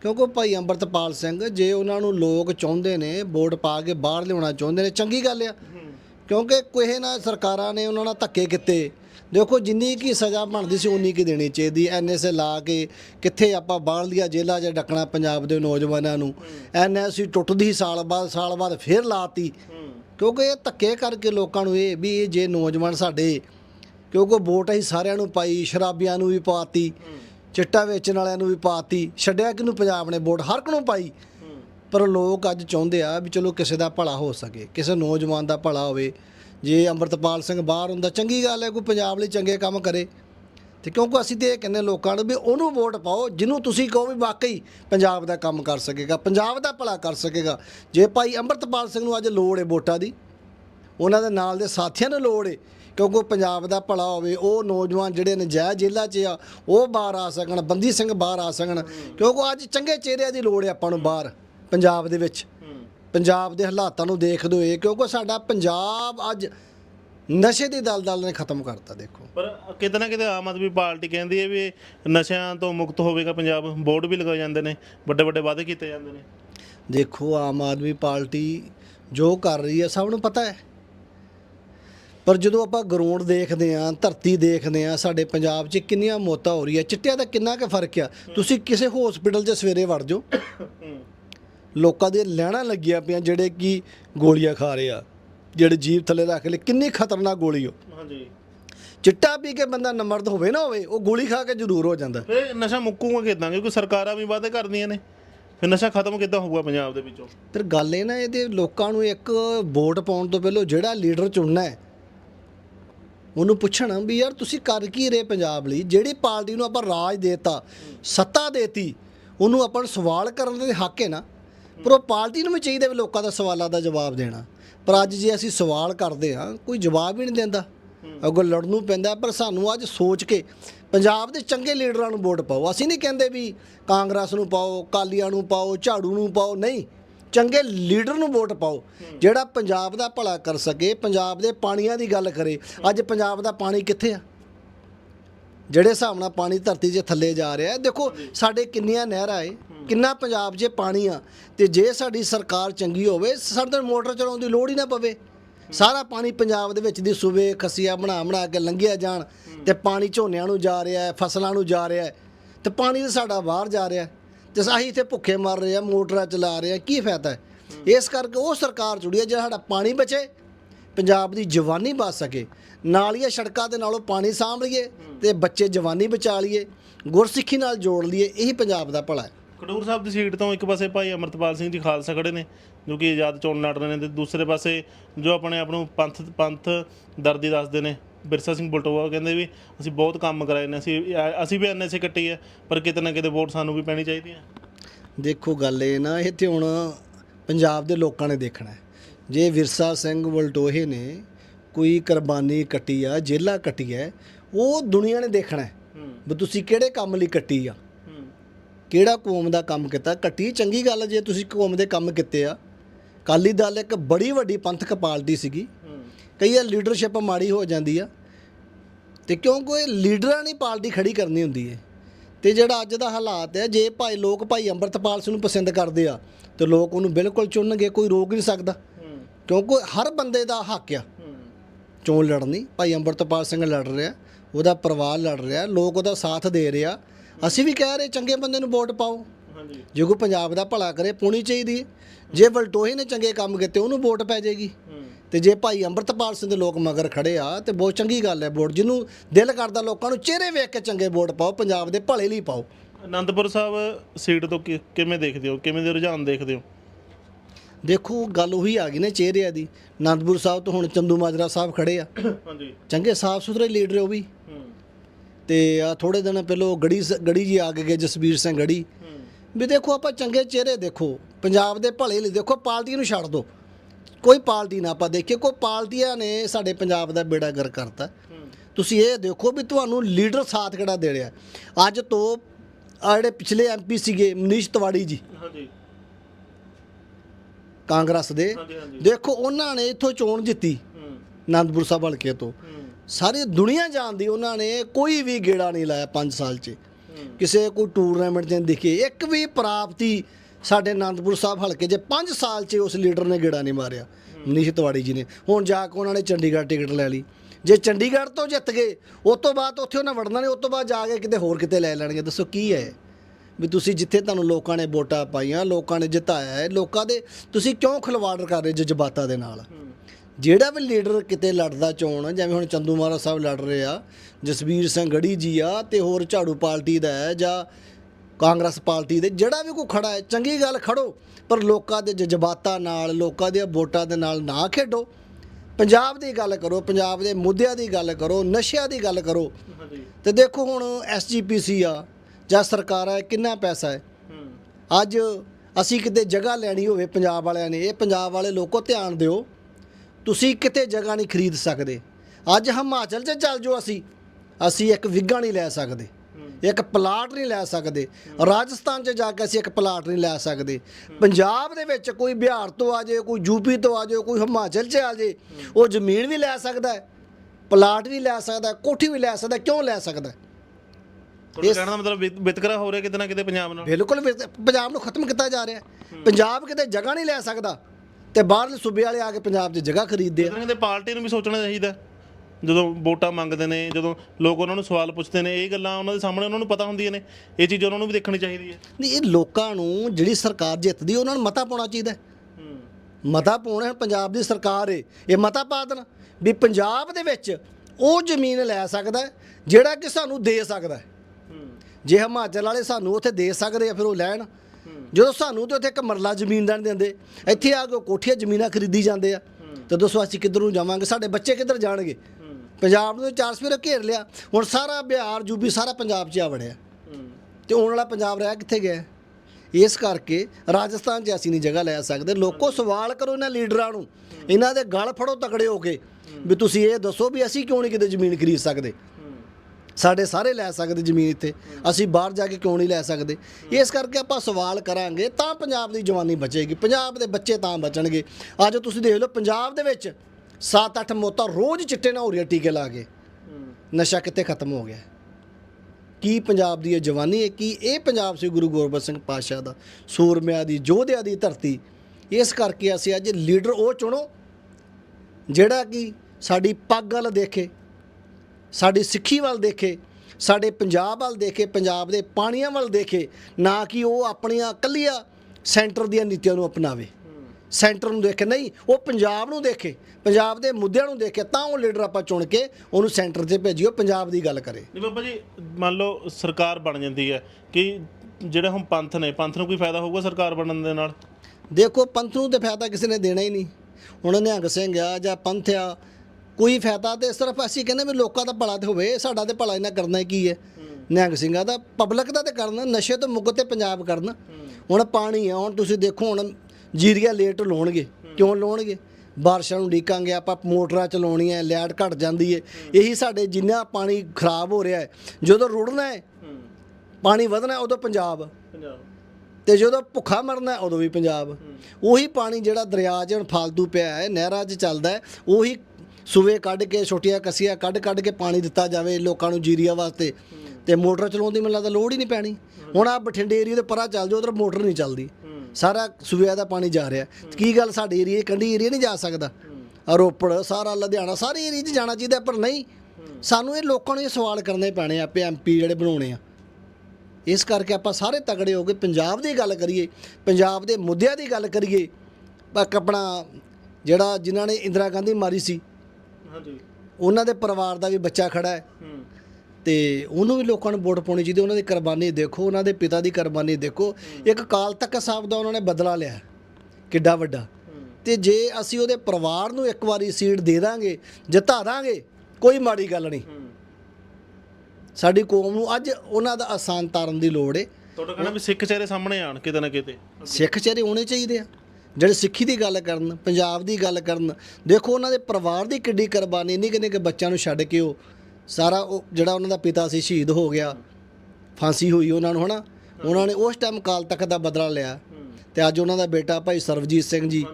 ਕਿਉਂਕਿ ਭਾਈ ਅੰਮ੍ਰਿਤਪਾਲ ਸਿੰਘ, ਜੇ ਉਹਨਾਂ ਨੂੰ ਲੋਕ ਚਾਹੁੰਦੇ ਨੇ, ਵੋਟ ਪਾ ਕੇ ਬਾਹਰ ਲਿਆਉਣਾ ਚਾਹੁੰਦੇ ਨੇ, ਚੰਗੀ ਗੱਲ ਆ। ਕਿਉਂਕਿ ਕੋਹੇ ਨਾਲ ਸਰਕਾਰਾਂ ਨੇ ਉਹਨਾਂ ਨਾਲ ਧੱਕੇ ਕੀਤੇ। ਦੇਖੋ, ਜਿੰਨੀ ਕੀ ਸਜ਼ਾ ਬਣਦੀ ਸੀ, ਉਨੀ ਕੀ ਦੇਣੀ ਚਾਹੀਦੀ। ਐਨਐਸਏ ਲਾ ਕੇ ਕਿੱਥੇ ਆਪਾਂ ਬਾਹਰਲੀਆਂ ਜੇਲ੍ਹਾਂ 'ਚ ਡੱਕਣਾ ਪੰਜਾਬ ਦੇ ਨੌਜਵਾਨਾਂ ਨੂੰ। ਐਨਐਸਏ ਟੁੱਟਦੀ ਸਾਲ ਬਾਅਦ ਸਾਲ ਬਾਅਦ ਫੇਰ ਲਾਤੀ। ਕਿਉਂਕਿ ਇਹ ਧੱਕੇ ਕਰਕੇ ਲੋਕਾਂ ਨੂੰ ਇਹ ਵੀ ਇਹ ਜੇ ਨੌਜਵਾਨ ਸਾਡੇ, ਕਿਉਂਕਿ ਵੋਟ ਅਸੀਂ ਸਾਰਿਆਂ ਨੂੰ ਪਾਈ, ਸ਼ਰਾਬੀਆਂ ਨੂੰ ਵੀ ਪਾਤੀ, ਚਿੱਟਾ ਵੇਚਣ ਵਾਲਿਆਂ ਨੂੰ ਵੀ ਪਾਤੀ, ਛੱਡਿਆ ਕਿਹਨੂੰ ਪੰਜਾਬ ਨੇ ਵੋਟ? ਹਰ ਇੱਕ ਨੂੰ ਪਾਈ। ਪਰ ਲੋਕ ਅੱਜ ਚਾਹੁੰਦੇ ਆ ਵੀ ਚਲੋ ਕਿਸੇ ਦਾ ਭਲਾ ਹੋ ਸਕੇ, ਕਿਸੇ ਨੌਜਵਾਨ ਦਾ ਭਲਾ ਹੋਵੇ। ਜੇ ਅੰਮ੍ਰਿਤਪਾਲ ਸਿੰਘ ਬਾਹਰ ਹੁੰਦਾ, ਚੰਗੀ ਗੱਲ ਹੈ ਕੋਈ ਪੰਜਾਬ ਲਈ ਚੰਗੇ ਕੰਮ ਕਰੇ। ਤੇ ਕਿਉਂਕਿ ਅਸੀਂ ਤੇ ਇਹ ਕਹਿੰਦੇ ਲੋਕਾਂ ਨੂੰ ਵੀ ਉਹਨੂੰ ਵੋਟ ਪਾਓ, ਜਿਹਨੂੰ ਤੁਸੀਂ ਕਹੋ ਵੀ ਵਾਕਈ ਪੰਜਾਬ ਦਾ ਕੰਮ ਕਰ ਸਕੇਗਾ, ਪੰਜਾਬ ਦਾ ਭਲਾ ਕਰ ਸਕੇਗਾ। ਜੇ ਭਾਈ ਅੰਮ੍ਰਿਤਪਾਲ ਸਿੰਘ ਨੂੰ ਅੱਜ ਲੋੜ ਹੈ ਵੋਟਾਂ ਦੀ, ਉਹਨਾਂ ਦੇ ਨਾਲ ਦੇ ਸਾਥੀਆਂ ਨੂੰ ਲੋੜ ਹੈ, ਕਿਉਂਕਿ ਪੰਜਾਬ ਦਾ ਭਲਾ ਹੋਵੇ, ਉਹ ਨੌਜਵਾਨ ਜਿਹੜੇ ਨਜਾਇਜ਼ ਜੇਲ੍ਹਾਂ 'ਚ ਆ, ਉਹ ਬਾਹਰ ਆ ਸਕਣ, ਬੰਦੀ ਸਿੰਘ ਬਾਹਰ ਆ ਸਕਣ। ਕਿਉਂਕਿ ਅੱਜ ਚੰਗੇ ਚਿਹਰਿਆਂ ਦੀ ਲੋੜ ਹੈ ਆਪਾਂ ਨੂੰ ਬਾਹਰ। ਪੰਜਾਬ ਦੇ ਵਿੱਚ। ਪੰਜਾਬ ਦੇ ਹਾਲਾਤਾਂ ਨੂੰ ਦੇਖਦੇ ਹੋਏ ਕਿਉਂਕਿ ਸਾਡਾ ਪੰਜਾਬ ਅੱਜ ਨਸ਼ੇ ਦੀ ਦਲਦਲ ਨੇ ਖਤਮ ਕਰਤਾ ਦੇਖੋ। ਪਰ ਕਿਤੇ ਨਾ ਕਿਤੇ ਆਮ ਆਦਮੀ ਪਾਰਟੀ ਕਹਿੰਦੀ ਹੈ ਵੀ ਨਸ਼ਿਆਂ ਤੋਂ ਮੁਕਤ ਹੋਵੇਗਾ ਪੰਜਾਬ। ਬੋਰਡ ਵੀ ਲਗਾਏ ਜਾਂਦੇ ਨੇ ਵੱਡੇ ਵੱਡੇ ਵਾਅਦੇ ਕੀਤੇ ਜਾਂਦੇ ਨੇ। ਦੇਖੋ ਆਮ ਆਦਮੀ ਪਾਰਟੀ ਜੋ ਕਰ ਰਹੀ ਹੈ ਸਭ ਨੂੰ ਪਤਾ ਹੈ। ਪਰ ਜਦੋਂ ਆਪਾਂ ਗਰਾਊਂਡ ਦੇਖਦੇ ਆਂ ਧਰਤੀ ਦੇਖਦੇ ਆਂ ਸਾਡੇ ਪੰਜਾਬ 'ਚ ਕਿੰਨੀਆਂ ਮੌਤਾਂ ਹੋ ਰਹੀਆਂ ਚਿੱਟਿਆਂ ਦਾ ਕਿੰਨਾ ਕੁ ਫ਼ਰਕ ਆ? ਤੁਸੀਂ ਕਿਸੇ ਹਸਪੀਟਲ 'ਚ ਸਵੇਰੇ ਵੜ ਜਾਓ। ਲੋਕਾਂ ਦੇ ਲੈਣਾ ਲੱਗੀਆਂ ਪਈਆਂ ਜਿਹੜੇ ਕਿ ਗੋਲੀਆਂ ਖਾ ਰਹੇ ਆ। ਜਿਹੜੇ ਜੀਭ ਥੱਲੇ ਰੱਖ ਲਏ। ਕਿੰਨੀ ਖਤਰਨਾਕ ਗੋਲੀ ਉਹ। ਹਾਂਜੀ। ਚਿੱਟਾ ਪੀ ਕੇ ਬੰਦਾ ਨਮਰਦ ਹੋਵੇ ਨਾ ਹੋਵੇ ਉਹ ਗੋਲੀ ਖਾ ਕੇ ਜ਼ਰੂਰ ਹੋ ਜਾਂਦਾ। ਇਹ ਨਸ਼ਾ ਮੁੱਕੂਗਾ ਕਿਦਾਂ? ਕਿਉਂਕਿ ਸਰਕਾਰਾਂ ਵੀ ਵਾਅਦੇ ਕਰਦੀਆਂ ਨੇ। ਫਿਰ ਨਸ਼ਾ ਖਤਮ ਕਿੱਦਾਂ ਹੋਊਗਾ ਪੰਜਾਬ ਦੇ ਵਿੱਚੋਂ? ਫਿਰ ਗੱਲ ਇਹ ਨਾ ਇਹਦੇ ਲੋਕਾਂ ਨੂੰ ਇੱਕ ਵੋਟ ਪਾਉਣ ਤੋਂ ਪਹਿਲਾਂ ਜਿਹੜਾ ਲੀਡਰ ਚੁਣਨਾ ਹੈ ਉਹਨੂੰ ਪੁੱਛਣਾ ਵੀ ਯਾਰ ਤੁਸੀਂ ਕਰ ਕੀ ਰਹੇ ਪੰਜਾਬ ਲਈ? ਜਿਹੜੀ ਪਾਰਟੀ ਨੂੰ ਆਪਾਂ ਰਾਜ ਦੇਤਾ ਸੱਤਾ ਦੇਤੀ ਉਹਨੂੰ ਆਪਾਂ ਸਵਾਲ ਕਰਨ ਦੇ ਹੱਕ ਹੈ ਨਾ। ਪਰ ਉਹ ਪਾਰਟੀ ਨੂੰ ਵੀ ਚਾਹੀਦਾ ਵੀ ਲੋਕਾਂ ਦਾ ਸਵਾਲਾਂ ਦਾ ਜਵਾਬ ਦੇਣਾ। ਪਰ ਅੱਜ ਜੇ ਅਸੀਂ ਸਵਾਲ ਕਰਦੇ ਹਾਂ, ਕੋਈ ਜਵਾਬ ਹੀ ਨਹੀਂ ਦਿੰਦਾ। ਅੱਗੋਂ ਲੜਨ ਨੂੰ ਪੈਂਦਾ, ਪਰ ਸਾਨੂੰ ਅੱਜ ਸੋਚ ਕੇ ਪੰਜਾਬ ਦੇ ਚੰਗੇ ਲੀਡਰਾਂ ਨੂੰ ਵੋਟ ਪਾਓ। ਅਸੀਂ ਨਹੀਂ ਕਹਿੰਦੇ ਵੀ ਕਾਂਗਰਸ ਨੂੰ ਪਾਓ ਕਾਲੀਆਂ ਨੂੰ ਪਾਓ, ਝਾੜੂ ਨੂੰ ਪਾਓ, ਨਹੀਂ। ਚੰਗੇ ਲੀਡਰ ਨੂੰ ਵੋਟ ਪਾਓ, ਜਿਹੜਾ ਪੰਜਾਬ ਦਾ ਭਲਾ ਕਰ ਸਕੇ, ਪੰਜਾਬ ਦੇ ਪਾਣੀਆਂ ਦੀ ਗੱਲ ਕਰੇ। ਅੱਜ ਪੰਜਾਬ ਦਾ ਪਾਣੀ ਕਿੱਥੇ ਆ? ਜਿਹੜੇ ਹਿਸਾਬ ਨਾਲ ਪਾਣੀ ਧਰਤੀ 'ਚ ਥੱਲੇ ਜਾ ਰਿਹਾ ਹੈ, ਦੇਖੋ ਸਾਡੇ ਕਿੰਨੀਆਂ ਨਹਿਰਾਂ ਏ, ਕਿੰਨਾ ਪੰਜਾਬ 'ਚ ਪਾਣੀ ਆ, ਤੇ ਜੇ ਸਾਡੀ ਸਰਕਾਰ ਚੰਗੀ ਹੋਵੇ, ਸਾਡੇ ਤੋਂ ਮੋਟਰ ਚਲਾਉਣ ਦੀ ਲੋੜ ਹੀ ਨਾ ਪਵੇ। ਸਾਰਾ ਪਾਣੀ ਪੰਜਾਬ ਦੇ ਵਿੱਚ ਦੀ ਸੂਬੇ ਖਸੀਆ ਬਣਾ ਬਣਾ ਕੇ ਲੰਘਿਆ ਜਾਣ, ਤੇ ਪਾਣੀ ਝੋਨਿਆਂ ਨੂੰ ਜਾ ਰਿਹਾ ਹੈ, ਫਸਲਾਂ ਨੂੰ ਜਾ ਰਿਹਾ ਹੈ, ਤੇ ਪਾਣੀ ਤਾਂ ਸਾਡਾ ਬਾਹਰ ਜਾ ਰਿਹਾ ਹੈ। ਤੇ ਅਸੀਂ ਇੱਥੇ ਭੁੱਖੇ ਮਰ ਰਹੇ ਆ ਮੋਟਰਾਂ ਚਲਾ ਰਹੇ ਆ ਕੀ ਫਾਇਦਾ ਇਸ ਕਰਕੇ ਉਹ ਸਰਕਾਰ ਜੁੜੀ ਹੈ, ਜਿਹੜਾ ਸਾਡਾ ਪਾਣੀ ਬਚੇ ਪੰਜਾਬ ਦੀ ਜਵਾਨੀ ਬਚ ਸਕੇ। ਨਾਲੀਆਂ ਸੜਕਾਂ ਦੇ ਨਾਲੋਂ ਪਾਣੀ ਸਾਂਭ ਲਈਏ ਤੇ ਬੱਚੇ ਜਵਾਨੀ ਬਚਾ ਲਈਏ ਗੁਰਸਿੱਖੀ ਨਾਲ ਜੋੜ ਲਈਏ ਇਹੀ ਪੰਜਾਬ ਦਾ ਭਲਾ ਹੈ। ਖਡੂਰ ਸਾਹਿਬ ਦੀ ਸੀਟ ਤੋਂ ਇੱਕ ਪਾਸੇ ਭਾਈ ਅਮਰਤਪਾਲ ਸਿੰਘ ਜੀ ਖਾਲਸਾ ਖੜੇ ਨੇ ਜੋ ਕਿ ਆਜ਼ਾਦ ਚੋਣ ਲੜ ਰਹੇ ਨੇ ਤੇ ਦੂਸਰੇ ਪਾਸੇ ਜੋ ਆਪਣੇ ਆਪ ਨੂੰ ਪੰਥ ਪੰਥ ਦਰਦੀ ਦੱਸਦੇ ਨੇ ਬਿਰਸਾ ਸਿੰਘ ਬਲਟੋਆ ਕਹਿੰਦੇ ਵੀ ਅਸੀਂ ਬਹੁਤ ਕੰਮ ਕਰਾਏ ਨੇ ਅਸੀਂ ਅਸੀਂ ਵੀ ਐਨਐਸਏ ਕੱਟੀ ਹੈ ਪਰ ਕਿਤੇ ਨਾ ਕਿਤੇ ਵੋਟ ਸਾਨੂੰ ਵੀ ਪੈਣੀ ਚਾਹੀਦੀ ਹੈ। ਦੇਖੋ ਗੱਲ ਇਹ ਨਾ ਇਹ ਤੇ ਹੁਣ ਪੰਜਾਬ ਦੇ ਲੋਕਾਂ ਨੇ ਦੇਖਣਾ ਹੈ। ਜੇ ਵਿਰਸਾ ਸਿੰਘ ਵਲਟੋਹੇ ਨੇ ਕੋਈ ਕੁਰਬਾਨੀ ਕੱਟੀ ਆ ਜੇਲਾ ਕੱਟੀ ਹੈ ਉਹ ਦੁਨੀਆ ਨੇ ਦੇਖਣਾ ਹੈ। ਵੀ ਤੁਸੀਂ ਕਿਹੜੇ ਕੰਮ ਲਈ ਕੱਟੀ ਆ। ਕਿਹੜਾ ਕੌਮ ਦਾ ਕੰਮ ਕੀਤਾ? ਕੱਟੀ ਚੰਗੀ ਗੱਲ ਜੇ ਤੁਸੀਂ ਕੌਮ ਦੇ ਕੰਮ ਕੀਤੇ ਆ। ਕਾਲੀ ਦਲ ਇੱਕ ਬੜੀ ਵੱਡੀ ਪੰਥਕ ਪਾਰਟੀ ਸੀਗੀ। ਕਈ ਵਾਰ ਲੀਡਰਸ਼ਿਪ ਮਾੜੀ ਹੋ ਜਾਂਦੀ ਆ। ਤੇ ਕਿਉਂਕਿ ਲੀਡਰਾਂ ਨੇ ਪਾਰਟੀ ਖੜੀ ਕਰਨੀ ਹੁੰਦੀ ਹੈ ਤੇ ਜਿਹੜਾ ਅੱਜ ਦਾ ਹਾਲਾਤ ਹੈ ਜੇ ਭਾਈ ਲੋਕ ਭਾਈ ਅੰਮ੍ਰਿਤਪਾਲ ਸਿੰਘ ਨੂੰ ਪਸੰਦ ਕਰਦੇ ਆ ਤੇ ਲੋਕ ਉਹਨੂੰ ਬਿਲਕੁਲ ਚੁਣਨਗੇ ਕੋਈ ਰੋਕ ਨਹੀਂ ਸਕਦਾ। ਕਿਉਂਕਿ ਹਰ ਬੰਦੇ ਦਾ ਹੱਕ ਆ। ਚੋਣ ਲੜਨੀ। ਭਾਈ ਅੰਮ੍ਰਿਤਪਾਲ ਸਿੰਘ ਲੜ ਰਿਹਾ ਉਹਦਾ ਪਰਿਵਾਰ ਲੜ ਰਿਹਾ ਲੋਕ ਉਹਦਾ ਸਾਥ ਦੇ ਰਿਹਾ ਅਸੀਂ ਵੀ ਕਹਿ ਰਹੇ ਚੰਗੇ ਬੰਦੇ ਨੂੰ ਵੋਟ ਪਾਓ। ਹਾਂਜੀ। ਜੇ ਕੋਈ ਪੰਜਾਬ ਦਾ ਭਲਾ ਕਰੇ ਪਾਉਣੀ ਚਾਹੀਦੀ ਜੇ ਵਲਟੋਹੇ ਨੇ ਚੰਗੇ ਕੰਮ ਕੀਤੇ ਉਹਨੂੰ ਵੋਟ ਪੈ ਜਾਏਗੀ। ਤੇ ਜੇ ਭਾਈ ਅੰਮ੍ਰਿਤਪਾਲ ਸਿੰਘ ਦੇ ਲੋਕ ਮਗਰ ਖੜੇ ਆ ਤੇ ਬਹੁਤ ਚੰਗੀ ਗੱਲ ਹੈ ਵੋਟ। ਜਿਹਨੂੰ ਦਿਲ ਕਰਦਾ ਲੋਕਾਂ ਨੂੰ ਚਿਹਰੇ ਵੇਖ ਕੇ ਚੰਗੇ ਵੋਟ ਪਾਓ ਪੰਜਾਬ ਦੇ ਭਲੇ ਲਈ ਪਾਓ। ਅਨੰਦਪੁਰ ਸਾਹਿਬ ਸੀਟ ਤੋਂ ਕਿਵੇਂ ਦੇਖਦੇ ਹੋ? ਕਿਵੇਂ ਦੇ ਰੁਝਾਨ ਦੇਖਦੇ ਹੋ? ਦੇਖੋ ਗੱਲ ਉਹੀ ਆ ਗਈ ਨੇ ਚਿਹਰਿਆਂ ਦੀ। ਅਨੰਦਪੁਰ ਸਾਹਿਬ ਤੋਂ ਹੁਣ ਚੰਦੂ ਮਾਜਰਾ ਸਾਹਿਬ ਖੜੇ ਆ। ਹਾਂਜੀ। ਚੰਗੇ ਸਾਫ਼ ਸੁਥਰੇ ਲੀਡਰ ਉਹ ਵੀ। ਤੇ ਆ ਥੋੜੇ ਦਿਨ ਪਹਿਲਾਂ ਗੜੀ ਗੜੀ ਜੀ ਆ ਕੇ ਗਏ ਜਸਵੀਰ ਸਿੰਘ ਗੜੀ। ਵੀ ਦੇਖੋ ਆਪਾਂ ਚੰਗੇ ਚਿਹਰੇ ਦੇਖੋ। ਪੰਜਾਬ ਦੇ ਭਲੇ ਲਈ ਦੇਖੋ ਪਾਰਟੀ ਨੂੰ ਛੱਡ ਦਿਓ ਕੋਈ ਪਾਰਟੀ ਨਾ ਆਪਾਂ ਦੇਖੀਏ ਕੋਈ ਪਾਰਟੀਆਂ ਨੇ ਸਾਡੇ ਪੰਜਾਬ ਦਾ ਬੇੜਾ ਗਰ ਕਰਤਾ। ਤੁਸੀਂ ਇਹ ਦੇਖੋ ਵੀ ਤੁਹਾਨੂੰ ਲੀਡਰ ਸਾਥ ਕਿਹੜਾ ਦੇ ਰਿਹਾ ਅੱਜ ਤੋਂ ਆ ਜਿਹੜੇ ਪਿਛਲੇ ਐਮਪੀ ਸੀਗੇ ਮਨੀਸ਼ ਤਿਵਾੜੀ ਜੀ। ਹਾਂਜੀ। ਕਾਂਗਰਸ ਦੇ। ਦੇਖੋ ਉਹਨਾਂ ਨੇ ਇੱਥੋਂ ਚੋਣ ਜਿੱਤੀ। ਹੂੰ। ਆਨੰਦਪੁਰ ਸਾਹਿਬ ਹਲਕੇ ਤੋਂ। ਸਾਰੀ ਦੁਨੀਆ ਜਾਣਦੀ ਉਹਨਾਂ ਨੇ ਕੋਈ ਵੀ ਗੇੜਾ ਨਹੀਂ ਲਾਇਆ 5 ਸਾਲ 'ਚ। ਕਿਸੇ ਕੋਈ ਟੂਰਨਾਮੈਂਟ 'ਚ ਦਿਖੇ। ਇੱਕ ਵੀ ਪ੍ਰਾਪਤੀ ਸਾਡੇ ਆਨੰਦਪੁਰ ਸਾਹਿਬ ਹਲਕੇ 'ਚ 5 ਸਾਲ 'ਚ ਉਸ ਲੀਡਰ ਨੇ ਗੇੜਾ ਨਹੀਂ ਮਾਰਿਆ। ਮਨੀਸ਼ ਤਿਵਾੜੀ ਜੀ ਨੇ। ਹੁਣ ਜਾ ਕੇ ਉਹਨਾਂ ਨੇ ਚੰਡੀਗੜ੍ਹ ਟਿਕਟ ਲੈ ਲਈ। ਜੇ ਚੰਡੀਗੜ੍ਹ ਤੋਂ ਜਿੱਤ ਗਏ ਉਸ ਤੋਂ ਬਾਅਦ ਉੱਥੇ ਉਹਨਾਂ ਵੜਨਾ ਨਹੀਂ ਉਸ ਤੋਂ ਬਾਅਦ ਜਾ ਕੇ ਕਿਤੇ ਹੋਰ ਕਿਤੇ ਲੈ ਲੈਣਗੇ। ਦੱਸੋ ਕੀ ਹੈ ਵੀ ਤੁਸੀਂ ਜਿੱਥੇ ਤੁਹਾਨੂੰ ਲੋਕਾਂ ਨੇ ਵੋਟਾਂ ਪਾਈਆਂ ਲੋਕਾਂ ਨੇ ਜਿਤਾਇਆ ਹੈ ਲੋਕਾਂ ਦੇ ਤੁਸੀਂ ਕਿਉਂ ਖਿਲਵਾੜ ਕਰ ਰਹੇ ਜਜ਼ਬਾਤਾਂ ਦੇ ਨਾਲ? ਜਿਹੜਾ ਵੀ ਲੀਡਰ ਕਿਤੇ ਲੜਦਾ ਚੋਣ ਜਿਵੇਂ ਹੁਣ ਚੰਦੂ ਮਾਰਾ ਸਾਹਿਬ ਲੜ ਰਹੇ ਆ ਜਸਵੀਰ ਸਿੰਘ ਗੜੀ ਜੀ ਆ ਤੇ ਹੋਰ ਝਾੜੂ ਪਾਰਟੀ ਦਾ ਹੈ ਜਾਂ ਕਾਂਗਰਸ ਪਾਰਟੀ ਦੇ ਜਿਹੜਾ ਵੀ ਕੋਈ ਖੜਾ ਹੈ ਚੰਗੀ ਗੱਲ ਖੜੋ ਪਰ ਲੋਕਾਂ ਦੇ ਜਜ਼ਬਾਤਾਂ ਨਾਲ ਲੋਕਾਂ ਦੀਆਂ ਵੋਟਾਂ ਦੇ ਨਾਲ ਨਾ ਖੇਡੋ। ਪੰਜਾਬ ਦੀ ਗੱਲ ਕਰੋ ਪੰਜਾਬ ਦੇ ਮੁੱਦਿਆਂ ਦੀ ਗੱਲ ਕਰੋ ਨਸ਼ਿਆਂ ਦੀ ਗੱਲ ਕਰੋ। ਤੇ ਦੇਖੋ ਹੁਣ ਐਸਜੀਪੀਸੀ ਆ ਜਾਂ ਸਰਕਾਰ ਹੈ ਕਿੰਨਾ ਪੈਸਾ ਹੈ? ਅੱਜ ਅਸੀਂ ਕਿਤੇ ਜਗ੍ਹਾ ਲੈਣੀ ਹੋਵੇ ਪੰਜਾਬ ਵਾਲਿਆਂ ਨੇ, ਇਹ ਪੰਜਾਬ ਵਾਲੇ ਲੋਕੋ ਧਿਆਨ ਦਿਓ। ਤੁਸੀਂ ਕਿਤੇ ਜਗ੍ਹਾ ਨਹੀਂ ਖਰੀਦ ਸਕਦੇ। ਅੱਜ ਹਿਮਾਚਲ 'ਚ ਚੱਲ ਜਾਓ ਅਸੀਂ। ਅਸੀਂ ਇੱਕ ਵਿੱਗਾ ਨਹੀਂ ਲੈ ਸਕਦੇ। ਇੱਕ ਪਲਾਟ ਨਹੀਂ ਲੈ ਸਕਦੇ। ਰਾਜਸਥਾਨ 'ਚ ਜਾ ਕੇ ਅਸੀਂ ਇੱਕ ਪਲਾਟ ਨਹੀਂ ਲੈ ਸਕਦੇ। ਪੰਜਾਬ ਦੇ ਵਿੱਚ ਕੋਈ ਬਿਹਾਰ ਤੋਂ ਆ ਜਾਏ ਕੋਈ ਯੂਪੀ ਤੋਂ ਆ ਜਾਏ ਕੋਈ ਹਿਮਾਚਲ 'ਚ ਆ ਜਾਏ ਉਹ ਜ਼ਮੀਨ ਵੀ ਲੈ ਸਕਦਾ ਹੈ, ਪਲਾਟ ਵੀ ਲੈ ਸਕਦਾ ਕੋਠੀ ਵੀ ਲੈ ਸਕਦਾ ਕਿਉਂ ਲੈ ਸਕਦਾ ਤੁਹਾਡਾ ਕਹਿਣ ਦਾ ਮਤਲਬ ਵਿਤ- ਵਿਤਕਰਾ ਹੋ ਰਿਹਾ ਕਿਤੇ ਨਾ ਕਿਤੇ ਪੰਜਾਬ ਨਾਲ? ਬਿਲਕੁਲ ਵੀ ਪੰਜਾਬ ਨੂੰ ਖਤਮ ਕੀਤਾ ਜਾ ਰਿਹਾ ਹੈ। ਪੰਜਾਬ ਕਿਤੇ ਜਗ੍ਹਾ ਨਹੀਂ ਲੈ ਸਕਦਾ ਤੇ ਬਾਹਰਲੇ ਸੂਬੇ ਵਾਲੇ ਆ ਕੇ ਪੰਜਾਬ 'ਚ ਜਗ੍ਹਾ ਖਰੀਦਦੇ ਆ। ਕਿਤੇ ਨਾ ਕਿਤੇ ਪਾਰਟੀ ਨੂੰ ਵੀ ਸੋਚਣਾ ਚਾਹੀਦਾ ਜਦੋਂ ਵੋਟਾਂ ਮੰਗਦੇ ਨੇ ਜਦੋਂ ਲੋਕ ਉਹਨਾਂ ਨੂੰ ਸਵਾਲ ਪੁੱਛਦੇ ਨੇ ਇਹ ਗੱਲਾਂ ਉਹਨਾਂ ਦੇ ਸਾਹਮਣੇ ਉਹਨਾਂ ਨੂੰ ਪਤਾ ਹੁੰਦੀਆਂ ਨੇ। ਇਹ ਚੀਜ਼ ਉਹਨਾਂ ਨੂੰ ਵੀ ਦੇਖਣੀ ਚਾਹੀਦੀ ਹੈ। ਨਹੀਂ ਇਹ ਲੋਕਾਂ ਨੂੰ ਜਿਹੜੀ ਸਰਕਾਰ ਜਿੱਤਦੀ ਉਹਨਾਂ ਨੂੰ ਮਤਾ ਪਾਉਣਾ ਚਾਹੀਦਾ ਹੈ। ਮਤਾ ਪਾਉਣਾ ਹੈ, ਪੰਜਾਬ ਦੀ ਸਰਕਾਰ ਏ। ਇਹ ਮਤਾ ਪਾ ਦੇਣ ਵੀ ਪੰਜਾਬ ਦੇ ਵਿੱਚ ਉਹ ਜ਼ਮੀਨ ਲੈ ਸਕਦਾ ਹੈ, ਜਿਹੜਾ ਕਿ ਸਾਨੂੰ ਦੇ ਸਕਦਾ ਹੈ। ਜੇ ਹਿਮਾਚਲ ਵਾਲੇ ਸਾਨੂੰ ਉੱਥੇ ਦੇ ਸਕਦੇ ਆ, ਫਿਰ ਉਹ ਲੈਣ। ਜਦੋਂ ਸਾਨੂੰ ਤੇ ਉੱਥੇ ਇੱਕ ਮਰਲਾ ਜ਼ਮੀਨ ਦਾ ਦਿੰਦੇ, ਇੱਥੇ ਆ ਕੇ ਉਹ ਕੋਠੀਆਂ ਜ਼ਮੀਨਾਂ ਖਰੀਦੀ ਜਾਂਦੇ ਆ। ਤੇ ਦੱਸੋ ਅਸੀਂ ਕਿੱਧਰ ਨੂੰ ਜਾਵਾਂਗੇ, ਸਾਡੇ ਬੱਚੇ ਕਿੱਧਰ ਜਾਣਗੇ? ਪੰਜਾਬ ਨੂੰ ਚਾਰ ਸਵੇਰੇ ਘੇਰ ਲਿਆ, ਹੁਣ ਸਾਰਾ ਬਿਹਾਰ ਯੂਪੀ ਸਾਰਾ ਪੰਜਾਬ 'ਚ ਆ ਵੜਿਆ। ਤੇ ਆਉਣ ਵਾਲਾ ਪੰਜਾਬ ਰਹਿ ਕਿੱਥੇ ਗਿਆ? ਇਸ ਕਰਕੇ ਰਾਜਸਥਾਨ 'ਚ ਅਸੀਂ ਨਹੀਂ ਜਗ੍ਹਾ ਲੈ ਸਕਦੇ। ਲੋਕੋ ਸਵਾਲ ਕਰੋ ਇਹਨਾਂ ਲੀਡਰਾਂ ਨੂੰ। ਇਹਨਾਂ ਦੇ ਗਲ ਫੜੋ ਤਕੜੇ ਹੋ ਕੇ। ਵੀ ਤੁਸੀਂ ਇਹ ਦੱਸੋ ਵੀ ਅਸੀਂ ਕਿਉਂ ਨਹੀਂ ਕਿਤੇ ਜ਼ਮੀਨ ਖਰੀਦ ਸਕਦੇ? ਸਾਡੇ ਸਾਰੇ ਲੈ ਸਕਦੇ ਜ਼ਮੀਨ ਇੱਥੇ। ਅਸੀਂ ਬਾਹਰ ਜਾ ਕੇ ਕਿਉਂ ਨਹੀਂ ਲੈ ਸਕਦੇ? ਇਸ ਕਰਕੇ ਆਪਾਂ ਸਵਾਲ ਕਰਾਂਗੇ, ਤਾਂ ਪੰਜਾਬ ਦੀ ਜਵਾਨੀ ਬਚੇਗੀ। ਪੰਜਾਬ ਦੇ ਬੱਚੇ ਤਾਂ ਬਚਣਗੇ। ਅੱਜ ਤੁਸੀਂ ਦੇਖ ਲਓ, ਪੰਜਾਬ ਦੇ ਵਿੱਚ 7-8 ਮੌਤਾਂ ਰੋਜ਼ ਚਿੱਟੇ ਨਾਲ ਹੋ ਰਹੀਆਂ ਟੀਕੇ ਲਾ ਕੇ। ਨਸ਼ਾ ਕਿੱਥੇ ਖਤਮ ਹੋ ਗਿਆ? ਕੀ ਪੰਜਾਬ ਦੀ ਇਹ ਜਵਾਨੀ ਹੈ? ਕੀ ਇਹ ਪੰਜਾਬ ਸੀ ਗੁਰੂ ਗੋਬਿੰਦ ਸਿੰਘ ਪਾਤਸ਼ਾਹ ਦਾ ਸੂਰਮਿਆਂ ਦੀ, ਯੋਧਿਆਂ ਦੀ ਧਰਤੀ? ਇਸ ਕਰਕੇ ਅਸੀਂ ਅੱਜ ਲੀਡਰ ਉਹ ਚੁਣੋ, ਜਿਹੜਾ ਕਿ ਸਾਡੀ ਪੱਗ ਵੱਲ ਦੇਖੇ। ਸਾਡੀ ਸਿੱਖੀ ਵੱਲ ਦੇਖੇ ਸਾਡੇ ਪੰਜਾਬ ਵੱਲ ਦੇਖੇ ਪੰਜਾਬ ਦੇ ਪਾਣੀਆਂ ਵੱਲ ਦੇਖੇ ਨਾ ਕਿ ਉਹ ਆਪਣੀਆਂ ਕੱਲੀਆਂ ਸੈਂਟਰ ਦੀਆਂ ਨੀਤੀਆਂ ਨੂੰ ਅਪਣਾਵੇ। ਸੈਂਟਰ ਨੂੰ ਦੇਖੇ ਨਹੀਂ ਉਹ ਪੰਜਾਬ ਨੂੰ ਦੇਖੇ ਪੰਜਾਬ ਦੇ ਮੁੱਦਿਆਂ ਨੂੰ ਦੇਖੇ ਤਾਂ ਉਹ ਲੀਡਰ ਆਪਾਂ ਚੁਣ ਕੇ ਉਹਨੂੰ ਸੈਂਟਰ 'ਤੇ ਭੇਜੀਓ ਪੰਜਾਬ ਦੀ ਗੱਲ ਕਰੇ। ਨਹੀਂ ਬਾਬਾ ਜੀ ਮੰਨ ਲਓ ਸਰਕਾਰ ਬਣ ਜਾਂਦੀ ਹੈ ਕਿ ਜਿਹੜੇ ਹੁਣ ਪੰਥ ਨੇ ਪੰਥ ਨੂੰ ਕੋਈ ਫਾਇਦਾ ਹੋਊਗਾ ਸਰਕਾਰ ਬਣਨ ਦੇ ਨਾਲ? ਦੇਖੋ ਪੰਥ ਨੂੰ ਤੇ ਫਾਇਦਾ ਕਿਸੇ ਨੇ ਦੇਣਾ ਹੀ ਨਹੀਂ। ਹੁਣ ਨਿਹੰਗ ਸਿੰਘ ਆ ਜਾਂ ਪੰਥ ਆ ਕੋਈ ਫਾਇਦਾ ਤੇ ਸਿਰਫ ਅਸੀਂ ਕਹਿੰਦੇ ਵੀ ਲੋਕਾਂ ਦਾ ਭਲਾ ਤੇ ਹੋਵੇ ਸਾਡਾ ਤੇ ਭਲਾ ਇਹਨਾਂ ਕਰਨਾ ਕੀ ਹੈ? ਨਿਹੰਗ ਸਿੰਘਾਂ ਦਾ ਪਬਲਿਕ ਦਾ ਤੇ ਕਰਨਾ ਨਸ਼ੇ ਤੋਂ ਮੁਕਤ ਤੇ ਪੰਜਾਬ ਕਰਨਾ। ਹੁਣ ਪਾਣੀ ਆ ਹੁਣ ਤੁਸੀਂ ਦੇਖੋ ਹੁਣ ਜੀਰੀਆ ਲੇਟ ਲਾਉਣਗੇ। ਕਿਉਂ ਲਾਉਣਗੇ? ਬਾਰਿਸ਼ਾਂ ਨੂੰ ਡੀਕਾਂਗੇ ਆਪਾਂ ਮੋਟਰਾਂ ਚਲਾਉਣੀਆਂ ਲੈਟ ਘਟ ਜਾਂਦੀ ਹੈ। ਇਹੀ ਸਾਡੇ ਜਿੰਨਾ ਪਾਣੀ ਖਰਾਬ ਹੋ ਰਿਹਾ ਹੈ ਜਦੋਂ ਰੁੜਨਾ ਹੈ ਪਾਣੀ ਵਧਣਾ ਉਦੋਂ ਪੰਜਾਬ। ਪੰਜਾਬ। ਤੇ ਜਦੋਂ ਭੁੱਖਾ ਮਰਨਾ ਉਦੋਂ ਵੀ ਪੰਜਾਬ। ਉਹੀ ਪਾਣੀ ਜਿਹੜਾ ਦਰਿਆ 'ਚ ਹੁਣ ਫਾਲਤੂ ਪਿਆ ਹੈ ਨਹਿਰਾਂ 'ਚ ਚੱਲਦਾ ਹੈ ਉਹੀ ਸੂਏ ਕੱਢ ਕੇ, ਛੋਟੀਆਂ ਕਸੀਆਂ ਕੱਢ ਕੱਢ ਕੇ ਪਾਣੀ ਦਿੱਤਾ ਜਾਵੇ ਲੋਕਾਂ ਨੂੰ ਜੀਰੀਆ ਵਾਸਤੇ। ਤੇ ਮੋਟਰ ਚਲਾਉਣ ਦੀ ਮੈਨੂੰ ਲੱਗਦਾ ਲੋੜ ਹੀ ਨਹੀਂ ਪੈਣੀ। ਹੁਣ ਆ ਬਠਿੰਡੇ ਏਰੀਆ ਦੇ ਪਰਾਂ ਚੱਲ ਜਾਓ, ਉਧਰ ਮੋਟਰ ਨਹੀਂ ਚੱਲਦੀ। ਸਾਰਾ ਸੂਏ ਦਾ ਪਾਣੀ ਜਾ ਰਿਹਾ। ਕੀ ਗੱਲ ਸਾਡੇ ਏਰੀਏ ਕੰਢੀ ਏਰੀਆ ਨਹੀਂ ਜਾ ਸਕਦਾ? ਰੋਪੜ, ਸਾਰਾ ਲੁਧਿਆਣਾ, ਸਾਰੇ ਏਰੀਏ 'ਚ ਜਾਣਾ ਚਾਹੀਦਾ, ਪਰ ਨਹੀਂ। ਸਾਨੂੰ ਇਹ ਲੋਕਾਂ ਨੂੰ ਇਹ ਸਵਾਲ ਕਰਨੇ ਪੈਣੇ ਆ, ਆਪੇ ਐਮਪੀ ਜਿਹੜੇ ਬਣਾਉਣੇ ਆ। ਇਸ ਕਰਕੇ ਆਪਾਂ ਸਾਰੇ ਤਗੜੇ ਹੋ ਕੇ ਪੰਜਾਬ ਦੀ ਗੱਲ ਕਰੀਏ, ਪੰਜਾਬ ਦੇ ਮੁੱਦਿਆਂ ਦੀ ਗੱਲ ਕਰੀਏ। ਪਰ ਆਪਣਾ ਜਿਹੜਾ ਜਿਨ੍ਹਾਂ ਨੇ ਇੰਦਰਾ ਗਾਂਧੀ ਮਾਰੀ ਸੀ ਹਾਂਜੀ। ਉਹਨਾਂ ਦੇ ਪਰਿਵਾਰ ਦਾ ਵੀ ਬੱਚਾ ਖੜਾ ਹੈ। ਹੂੰ। ਤੇ ਉਹਨੂੰ ਵੀ ਲੋਕਾਂ ਨੂੰ ਵੋਟ ਪਾਉਣੀ ਚਾਹੀਦੀ ਉਹਨਾਂ ਦੀ ਕੁਰਬਾਨੀ ਦੇਖੋ ਉਹਨਾਂ ਦੇ ਪਿਤਾ ਦੀ ਕੁਰਬਾਨੀ ਦੇਖੋ। ਇੱਕ ਕਾਲ ਤੱਕ ਸਾਹਿਬ ਦਾ ਉਹਨਾਂ ਨੇ ਬਦਲਾ ਲਿਆ ਕਿੱਡਾ ਵੱਡਾ। ਤੇ ਜੇ ਅਸੀਂ ਉਹਦੇ ਪਰਿਵਾਰ ਨੂੰ ਇੱਕ ਵਾਰੀ ਸੀਟ ਦੇ ਦਾਂਗੇ ਜਿਤਾ ਦਾਂਗੇ ਕੋਈ ਮਾੜੀ ਗੱਲ ਨਹੀਂ। ਸਾਡੀ ਕੌਮ ਨੂੰ ਅੱਜ ਉਹਨਾਂ ਦਾ ਆਸਾਨ ਤਾਰਨ ਦੀ ਲੋੜ ਏ। ਤੁਹਾਡਾ ਕਹਿਣਾ ਵੀ ਸਿੱਖ ਚਿਹਰੇ ਸਾਹਮਣੇ ਆਣ ਕਿਤੇ ਨਾ ਕਿਤੇ। ਸਿੱਖ ਚਿਹਰੇ ਹੋਣੇ ਚਾਹੀਦੇ ਆ। ਜਿਹੜੇ ਸਿੱਖੀ ਦੀ ਗੱਲ ਕਰਨ ਪੰਜਾਬ ਦੀ ਗੱਲ ਕਰਨ ਦੇਖੋ ਉਹਨਾਂ ਦੇ ਪਰਿਵਾਰ ਦੀ ਕਿੱਡੀ ਕੁਰਬਾਨੀ ਨਿੱਕੇ ਨਿੱਕੇ ਬੱਚਿਆਂ ਨੂੰ ਛੱਡ ਕੇ ਉਹ ਸਾਰਾ ਉਹ ਜਿਹੜਾ ਉਹਨਾਂ ਦਾ ਪਿਤਾ ਸੀ ਸ਼ਹੀਦ ਹੋ ਗਿਆ ਫਾਂਸੀ ਹੋਈ ਉਹਨਾਂ ਨੂੰ ਹਨਾ ਉਹਨਾਂ ਨੇ ਉਸ ਟਾਈਮ ਕਾਲ ਤੱਕ ਦਾ ਬਦਲਾ ਲਿਆ ਤੇ ਅੱਜ ਉਹਨਾਂ ਦਾ ਬੇਟਾ ਭਾਈ ਸਰਵਜੀਤ ਸਿੰਘ ਜੀ